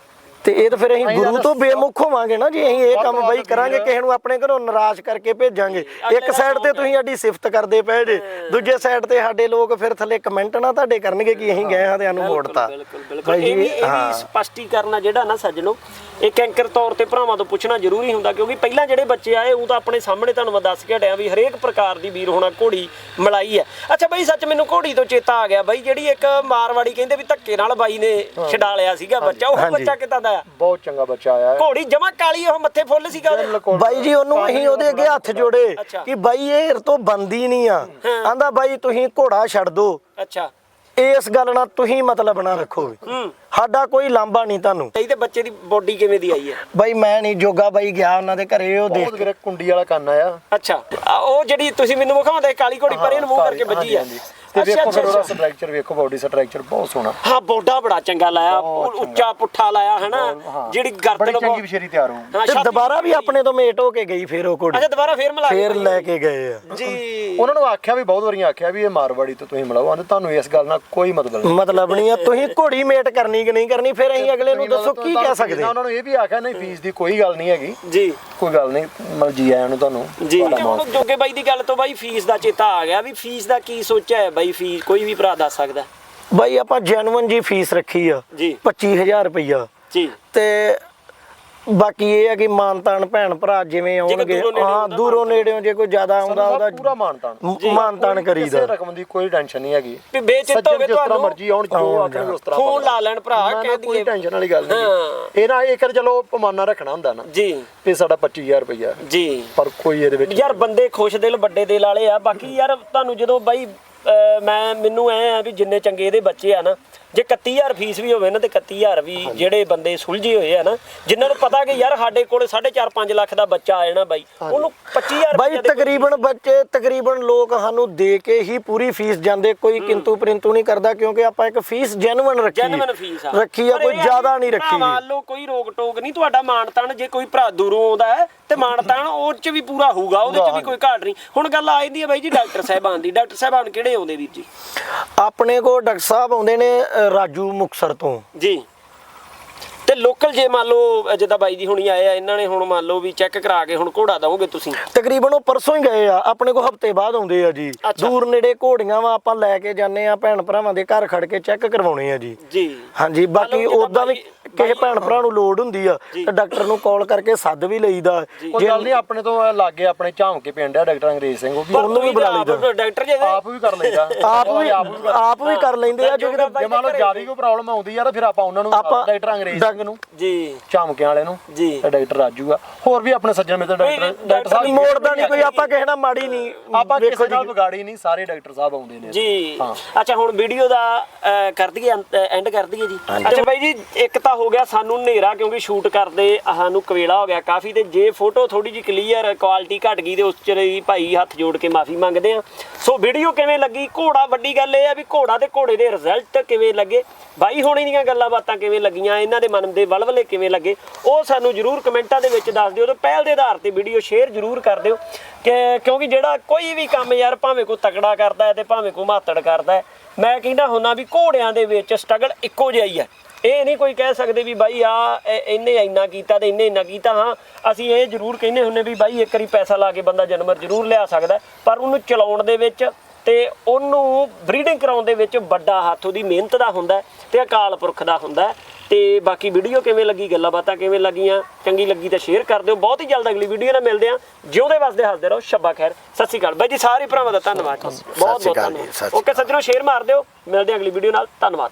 ਤੇ ਇਹ ਤਾਂ ਫਿਰ ਅਸੀਂ ਗੁਰੂ ਤੋਂ ਬੇਮੁਖ ਹੋਵਾਂਗੇ ਨਾ ਜੀ ਅਸੀਂ ਇਹ ਕੰਮ ਬਈ ਕਰਾਂਗੇ ਕਿਸੇ ਨੂੰ ਆਪਣੇ ਘਰੋਂ ਨਾਰਾਜ਼ ਕਰਕੇ ਭੇਜਾਂਗੇ। ਇੱਕ ਸਾਈਡ ਤੇ ਤੁਸੀਂ ਸਾਡੀ ਸਿਫਤ ਕਰਦੇ ਪਏ ਜੇ ਦੂਜੇ ਸਾਈਡ ਤੇ ਸਾਡੇ ਲੋਕ ਫਿਰ ਥੱਲੇ ਕਮੈਂਟ ਨਾ ਤੁਹਾਡੇ ਕਰਨਗੇ ਕਿ ਅਸੀਂ ਗਏ ਹਾਂ ਤੇ ਸਾਨੂੰ ਮੋੜਤਾ। ਬਿਲਕੁਲ ਬਿਲਕੁਲ। ਇਹ ਵੀ ਇਹ ਵੀ ਸਪਸ਼ਟੀਕਰਨ ਜਿਹੜਾ ਨਾ ਸੱਜਣੋ ਇੱਕ ਐਂਕਰ ਤੌਰ ਤੇ ਭਰਾਵਾਂ ਤੋਂ ਪੁੱਛਣਾ ਜ਼ਰੂਰੀ ਹੁੰਦਾ ਕਿਉਂਕਿ ਪਹਿਲਾਂ ਜਿਹੜੇ ਬੱਚੇ ਆਏ ਉਹ ਤਾਂ ਆਪਣੇ ਸਾਹਮਣੇ ਤੁਹਾਨੂੰ ਮੈਂ ਦੱਸ ਕੇ ਹਟਿਆ ਵੀ ਹਰੇਕ ਪ੍ਰਕਾਰ ਦੀ ਵੀਰ ਹੋਣਾ ਘੋੜੀ ਮਲਾਈ ਹੈ। ਅੱਛਾ ਬਾਈ ਸੱਚ ਮੈਨੂੰ ਘੋੜੀ ਤੋਂ ਚੇਤਾ ਆ ਗਿਆ ਬਾਈ ਜਿਹੜੀ ਇੱਕ ਮਾਰਵਾੜੀ ਕਹਿੰਦੇ ਵੀ ਧੱਕੇ ਨਾਲ ਬਾਈ ਨੇ ਛਡਾ ਲਿਆ ਸੀਗਾ ਬੱਚਾ ਉਹ। ਬੱਚਾ ਕਿਦਾਂ ਦਾ ਆਇਆ ਬਹੁਤ ਚੰਗਾ ਬੱਚਾ ਆਇਆ ਹੈ। ਘੋੜੀ ਜਮਾ ਕਾਲੀ ਉਹ ਮੱਥੇ ਫੁੱਲ ਸੀਗਾ ਉਹਦੇ। ਬਾਈ ਜੀ ਉਹਨੂੰ ਅਸੀਂ ਉਹਦੇ ਅੱਗੇ ਹੱਥ ਜੋੜੇ। ਕਿ ਬਾਈ ਇਹ ਤੋਂ ਬੰਦੀ ਨਹੀਂ ਆ। ਆਂਦਾ ਬਾਈ ਤੁਸੀਂ ਘੋੜਾ ਛੱਡ ਦੋ। ਅੱਛਾ। ਇਸ ਗੱਲ ਨਾਲ ਤੁਸੀਂ ਮਤਲਬ ਨਾ ਰੱਖੋ। ਸਾਡਾ ਕੋਈ ਲਾਂਭਾ ਨਹੀਂ ਤੁਹਾਨੂੰ। ਤੇ ਇਹਦੇ ਬੱਚੇ ਦੀ ਬੋਡੀ ਕਿਵੇਂ ਦੀ ਆਈ ਹੈ? ਬਾਈ ਮੈਂ ਨਹੀਂ ਜੋਗਾ ਬਾਈ ਗਿਆ ਉਹਨਾਂ ਦੇ ਘਰੇ ਉਹ ਦੇਖ ਬਹੁਤ ਕੁੰਡੀ ਵਾਲਾ ਕੰਨ ਆਇਆ। ਅੱਛਾ। ਉਹ ਜਿਹੜੀ ਤੁਸੀਂ ਮੈਨੂੰ ਵਿਖਾਉਂਦੇ ਕਾਲੀ ਘੋੜੀ ਪਰੇ ਨੂੰ ਮੂੰਹ ਕਰਕੇ ਵੱਜੀ ਆ। ਤੇ ਵੇਖੋ ਫਿਰ ਉਹਦਾ। ਸਟਰਕਚਰ ਵੇਖੋ ਬਾਡੀ ਸਟਰਕਚਰ ਬਹੁਤ ਸੋਹਣਾ। ਹਾਂ ਬੋਡਾ ਬੜਾ ਚੰਗਾ ਲਾਇਆ ਉੱਚਾ ਪੁੱਠਾ ਲਾਇਆ ਹਨਾ। ਜਿਹੜੀ ਬੜੀ ਗਰਦਨ ਚੰਗੀ ਬਹੁਤ- ਵਿਸ਼ੇਰੀ ਤਿਆਰ ਹੋਊ ਹਾਂ, ਤੇ ਦੁਬਾਰਾ ਵੀ ਆਪਣੇ ਤੋਂ ਮੇਟ ਹੋ ਕੇ ਗਈ ਫਿਰ ਉਹ ਘੋੜੀ ਅੱਛਾ ਦੁਬਾਰਾ ਫੇਰ ਮਿਲਾ ਫੇਰ। ਲੈ ਕੇ ਗਏ ਆ। ਜੀ। ਉਹਨਾਂ ਨੂੰ ਆਖਿਆ ਵੀ ਬਹੁਤ ਵਾਰੀਆਂ ਆਖਿਆ ਵੀ ਇਹ ਮਾਰਵਾੜੀ ਤੋਂ ਤੁਸੀਂ ਮਿਲਾਓ। ਆਂਦੇ ਤੁਹਾਨੂੰ ਇਸ ਗੱਲ ਨਾਲ ਕੋਈ ਮਤਲਬ ਨਹੀਂ। ਮਤਲਬ ਨਹੀਂ ਆ ਤੁਸੀਂ ਘੋੜੀ ਮੇਟ ਕਰਨੀ ਕਿ ਨਹੀਂ ਕਰਨੀ ਫਿਰ ਅਸੀਂ ਅਗਲੇ ਨੂੰ ਦੱਸੋ ਕੀ ਕਹਿ ਸਕਦੇ? ਉਹਨਾਂ ਨੂੰ ਇਹ ਵੀ ਆਖਿਆ ਨਹੀਂ ਫੀਸ ਦੀ ਕੋਈ ਗੱਲ ਨਹੀਂ ਹੈਗੀ। ਜੀ। ਕੋਈ ਗੱਲ ਨਹੀਂ ਮਤਲਬ ਜੀ ਆਇਆਂ ਨੂੰ ਤੁਹਾਨੂੰ ਜੀ। ਜੋਗੇ ਬਾਈ ਦੀ ਗੱਲ ਤੋਂ ਬਾਈ ਫੀਸ ਦਾ ਚੇਤਾ ਆ ਗਿਆ ਵੀ ਫੀਸ ਦਾ ਕੀ ਸੋਚਿਆ ਹੈ ਬਾਈ ਫੀਸ ਕੋਈ ਵੀ ਭਰਾ ਦੱਸ ਸਕਦਾ। ਬਾਈ ਆਪਾਂ ਜੈਨੂਅਨ ਜੀ ਫੀਸ ਰੱਖੀ ਆ। ਜੀ। 25000 ਰੁਪਈਆ। ਜੀ। ਤੇ ਬਾਕੀ ਇਹ ਹੈ ਕਿ ਮਾਨਤਾਨ ਭੈਣ ਭਰਾ ਜਿਵੇਂ ਆਉਣਗੇ ਹਾਂ ਦੂਰੋਂ ਨੇੜਿਓਂ ਜੇ ਕੋਈ ਜ਼ਿਆਦਾ ਆਉਂਦਾ ਉਹਦਾ ਪੂਰਾ ਮਾਨਤਾਨ। ਮਾਨਤਾਨ ਕਿਸੇ ਕਰੀਦਾ ਰਕਮ ਦੀ ਕੋਈ ਟੈਨਸ਼ਨ ਨਹੀਂ ਹੈਗੀ। ਵੀ ਬੇਚਿੰਤ ਹੋਵੇ ਤੁਹਾਨੂੰ ਮਰਜ਼ੀ ਆਉਣ ਜੋ ਆਖਣਗੇ ਉਸ ਤਰ੍ਹਾਂ ਫੋਨ ਲਾ ਲੈਣ ਭਰਾ ਕਹਿ ਕੋਈ ਦਈਏ। ਟੈਨਸ਼ਨ ਵਾਲੀ ਗੱਲ ਨਹੀਂ। ਇਹ ਨਾ ਇਹ ਕਰ ਚਲੋ ਪਮਾਨਾ ਰੱਖਣਾ ਹੁੰਦਾ ਨਾ। ਜੀ। ਵੀ ਸਾਡਾ 25000 ਰੁਪਇਆ ਜੀ। ਪਰ ਕੋਈ ਇਹਦੇ ਵਿੱਚ ਯਾਰ ਬੰਦੇ ਖੁਸ਼ ਦਿਲ ਵੱਡੇ ਦਿਲ ਵਾਲੇ ਆ। ਬਾਕੀ ਯਾਰ ਤੁਹਾਨੂੰ ਜਦੋਂ ਬਾਈ ਮੈਂ ਮੈਨੂੰ ਐ ਆ ਵੀ ਜਿੰਨੇ ਚੰਗੇ ਇਹਦੇ ਬੱਚੇ ਆ ਨਾ ਜੇ 31000 ਫੀਸ ਵੀ ਹੋਵੇ ਨਾ ਤੇ 31000 ਵੀ ਜਿਹੜੇ ਬੰਦੇ ਸੁਲਝੇ ਹੋਏ ਆ ਨਾ ਜਿਨ੍ਹਾਂ ਨੂੰ ਪਤਾ ਕਿ ਯਾਰ ਸਾਡੇ ਕੋਲ 4.5 5 ਲੱਖ ਦਾ ਬੱਚਾ ਆ ਜਾਣਾ ਬਾਈ ਉਹਨੂੰ 25000 ਬਾਈ ਤਕਰੀਬਨ ਬੱਚੇ ਤਕਰੀਬਨ ਲੋਕ ਸਾਨੂੰ ਦੇ ਕੇ ਹੀ ਪੂਰੀ ਫੀਸ ਜਾਂਦੇ ਕੋਈ ਕਿੰਤੂ ਪ੍ਰਿੰਤੂ ਨਹੀਂ ਕਰਦਾ ਕਿਉਂਕਿ ਆਪਾਂ ਇੱਕ ਫੀਸ ਜੈਨੂਅਨ ਰੱਖੀ। ਜੈਨੂਇਨ ਫੀਸ ਆ। ਰੱਖੀ ਆ ਕੋਈ ਜ਼ਿਆਦਾ ਨਹੀਂ ਰੱਖੀ। ਮੰਨ ਲਓ ਕੋਈ ਰੋਕ ਟੋਕ ਨਹੀਂ ਤੁਹਾਡਾ ਮਾਨਤਾਨ ਜੇ ਕੋਈ ਭਰਾ ਦੂਰੋਂ ਆਉਂਦਾ ਹੈ ਤੇ ਮਾਨਤਾਨ ਉਹ ਚ ਵੀ ਪੂਰਾ ਹੋਊਗਾ ਉਹਦੇ ਚ ਵੀ ਕੋਈ ਘਾਟ ਨਹੀਂ। ਹੁਣ ਗੱਲ ਆ ਜਾਂਦੀ ਹੈ ਬਾਈ ਜੀ ਡਾਕਟਰ ਸਾਹਿਬਾਨ ਦੀ। ਡਾਕਟਰ ਸਾਹਿਬਾਨ ਕਿਹੜੇ ਆਉਂਦੇ ਵੀਰ ਜੀ? ਆਪਣੇ ਕੋਲ ਡਾਕਟਰ ਸਾਹਿਬ ਆਉਂਦੇ ਨੇ ਰਾਜੂ ਮੁਕਸਰ ਤੋਂ। ਜੀ। ਤੇ ਲੋਕਲ ਜੇ ਮੰਨ ਲਓ ਜਿੱਦਾਂ ਬਾਈ ਜੀ ਹੁਣੀ ਆਏ ਆ ਇਹਨਾਂ ਨੇ ਹੁਣ ਮੰਨ ਲਓ ਵੀ ਚੈੱਕ ਕਰਾ ਕੇ ਹੁਣ ਘੋੜਾ ਦਵੋਗੇ ਤੁਸੀਂ? ਤਕਰੀਬਨ ਉਹ ਪਰਸੋਂ ਹੀ ਗਏ ਆ ਆਪਣੇ ਕੋਲ ਹਫ਼ਤੇ ਬਾਅਦ ਆਉਂਦੇ ਆ ਜੀ। ਦੂਰ ਨੇੜੇ ਘੋੜੀਆਂ ਵਾ ਆਪਾਂ ਲੈ ਕੇ ਜਾਂਦੇ ਆ ਭੈਣ ਭਰਾਵਾਂ ਦੇ ਘਰ ਖੜ ਕੇ ਚੈੱਕ ਕਰਵਾਉਣੇ ਆ ਜੀ। ਜੀ। ਹਾਂਜੀ ਬਾਕੀ ਉਦਾਂ ਵੀ ਕਿਸੇ ਭੈਣ ਭਰਾ ਨੂੰ ਲੋੜ ਹੁੰਦੀ ਆ ਜੀ। ਤਾਂ ਡਾਕਟਰ ਨੂੰ ਕਾਲ ਕਰਕੇ ਸੱਦ ਵੀ ਲਈਦਾ। ਕੋਈ ਗੱਲ ਨਹੀਂ ਆਪਣੇ ਤੋਂ ਲਾਗੇ ਆਪਣੇ ਝਾਮ ਕੇ ਪਿੰਡ ਆ ਡਾਕਟਰ ਅੰਗਰੇਜ਼ ਸਿੰਘ ਉਹ ਵੀ ਉਹਨੂੰ ਵੀ ਬੁਲਾ ਲਈਦਾ। ਡਾਕਟਰ ਜੀ ਆਪ ਵੀ ਕਰ ਲੈਂਦਾ ਆਪ ਵੀ ਆਪ ਵੀ ਕਰ ਲੈਂਦੇ ਆ ਜੇ ਜੇ ਮੰਨ ਲਓ ਜ਼ਿਆਦਾ ਕੋਈ ਪ੍ਰੋਬਲਮ ਆਉਂਦੀ ਆ ਤਾਂ ਫਿਰ ਆਪਾਂ ਉਹਨਾਂ ਨੂੰ ਆਪਾਂ- ਡਾਕਟਰ ਅੰਗਰੇਜ਼ ਸਿੰਘ ਨੂੰ ਜੀ। ਝਾਮਕਿਆਂ ਵਾਲੇ ਨੂੰ ਜੀ। ਤੇ ਡਾਕਟਰ ਰਾਜੂ ਆ। ਹੋਰ ਵੀ ਆਪਣੇ ਸੱਜਣ ਮਿੱਤਰ ਡਾਕਟਰ ਡਾਕਟਰ ਸਾਹਿਬ ਮੋੜਦਾ ਨਹੀਂ ਕੋਈ ਆਪਾਂ ਕਿਸੇ ਨਾਲ ਮਾੜੀ ਨਹੀਂ ਆਪਾਂ ਕਿਸੇ ਜੀ ਨਾਲ ਵਿਗਾੜੀ ਨਹੀਂ ਸਾਰੇ ਡਾਕਟਰ ਸਾਹਿਬ ਆਉਂਦੇ ਨੇ। ਜੀ। ਹਾਂ। ਅੱਛਾ ਹੁਣ ਵੀਡੀਓ ਦਾ ਕਰ ਦਈਏ ਐਂਡ ਕਰ ਦਈਏ ਜੀ। ਅੱਛਾ ਬਾਈ ਜੀ ਇੱਕ ਤਾਂ ਹੋ ਗਿਆ ਸਾਨੂੰ ਹਨੇਰਾ ਕਿਉਂਕਿ ਸ਼ੂਟ ਕਰਦੇ ਸਾਨੂੰ ਕਵੇਲਾ ਹੋ ਗਿਆ ਕਾਫੀ ਤੇ ਜੇ ਫੋਟੋ ਥੋੜੀ ਜਿਹੀ ਕਲੀਅਰ ਕੁਆਲਿਟੀ ਘਟ ਗਈ ਤੇ ਉਸ ਚ ਲਈ ਭਾਈ ਹੱਥ ਜੋੜ ਕੇ ਮਾਫੀ ਮੰਗਦੇ ਆ ਸੋ ਵੀਡੀਓ ਕਿਵੇਂ ਲੱਗੀ? ਘੋੜਾ ਵੱਡੀ ਗੱਲ ਇਹ ਆ ਵੀ ਘੋੜਾ ਤੇ ਘੋੜੇ ਦੇ ਰਿਜ਼ਲਟ ਕਿਵੇਂ ਲੱਗੇ? ਬਾਈ ਹੋਣੀ ਦੀਆਂ ਗੱਲਾਂ ਬਾਤਾਂ ਕਿਵੇਂ ਲੱਗੀਆਂ? ਇਹਨਾਂ ਦੇ ਮਨ ਦੇ ਵਲਵਲੇ ਕਿਵੇਂ ਲੱਗੇ, ਉਹ ਸਾਨੂੰ ਜਰੂਰ ਕਮੈਂਟਾਂ ਦੇ ਵਿੱਚ ਦੱਸ ਦਿਓ ਤੇ ਪਹਿਲ ਦੇ ਆਧਾਰ ਤੇ ਵੀਡੀਓ ਸ਼ੇਅਰ ਜਰੂਰ ਕਰ ਦਿਓ। ਕਿ ਕਿਉਂਕਿ ਜਿਹੜਾ ਕੋਈ ਵੀ ਕੰਮ ਯਾਰ ਭਾਵੇਂ ਕੋਈ ਤਕੜਾ ਕਰਦਾ ਹੈ ਤੇ ਭਾਵੇਂ ਕੋਈ ਮਾਤੜ ਕਰਦਾ ਹੈ, ਮੈਂ ਕਹਿੰਦਾ ਹੁੰਨਾ ਵੀ ਘੋੜਿਆਂ ਦੇ ਵਿੱਚ ਸਟਰਗਲ ਇੱਕੋ ਜਿਹਾ ਹੀ ਹੈ। ਇਹ ਨਹੀਂ ਕੋਈ ਕਹਿ ਸਕਦੇ ਵੀ ਬਾਈ ਆ ਇਹਨੇ ਇੰਨਾ ਕੀਤਾ ਤੇ ਇਹਨੇ ਇੰਨਾ ਕੀਤਾ, ਹਾਂ, ਅਸੀਂ ਇਹ ਜ਼ਰੂਰ ਕਹਿੰਦੇ ਹੁੰਨੇ ਵੀ ਬਾਈ ਇੱਕ ਵਾਰੀ ਪੈਸਾ ਲਾ ਕੇ ਬੰਦਾ ਜਨਮਰ ਜ਼ਰੂਰ ਲਿਆ ਸਕਦਾ ਪਰ ਉਹਨੂੰ ਚਲਾਉਣ ਦੇ ਵਿੱਚ ਤੇ ਉਹਨੂੰ ਬਰੀਡਿੰਗ ਕਰਾਉਣ ਦੇ ਵਿੱਚ ਵੱਡਾ ਹੱਥ, ਉਹਦੀ ਮਿਹਨਤ ਦਾ ਹੁੰਦਾ ਹੈ ਤੇ ਅਕਾਲ ਪੁਰਖ ਦਾ ਹੁੰਦਾ ਤੇ ਬਾਕੀ ਵੀਡੀਓ ਕਿਵੇਂ ਲੱਗੀ ਗੱਲਾਂ ਬਾਤਾਂ ਕਿਵੇਂ ਲੱਗੀਆਂ ਚੰਗੀ ਲੱਗੀ ਤਾਂ ਸ਼ੇਅਰ ਕਰ ਦਿਓ। ਬਹੁਤ ਹੀ ਜਲਦ ਅਗਲੀ ਵੀਡੀਓ ਨਾਲ ਮਿਲਦੇ ਆਂ ਜਿਉਂਦੇ ਵਸਦੇ ਹੱਸਦੇ ਰਹੋ। ਸ਼ੱਬਾ ਖੈਰ। ਸਤਿ ਸ਼੍ਰੀ ਅਕਾਲ। ਬਾਈ ਜੀ ਸਾਰੇ ਭਰਾਵਾਂ ਦਾ ਧੰਨਵਾਦ। ਬਹੁਤ ਬਹੁਤ ਧੰਨਵਾਦ। ਓਕੇ ਸੱਜਣੋ ਸ਼ੇਅਰ ਮਾਰ ਦਿਓ। ਮਿਲਦੇ ਆਂ ਅਗਲੀ ਵੀਡੀਓ ਨਾਲ। ਧੰਨਵਾਦ।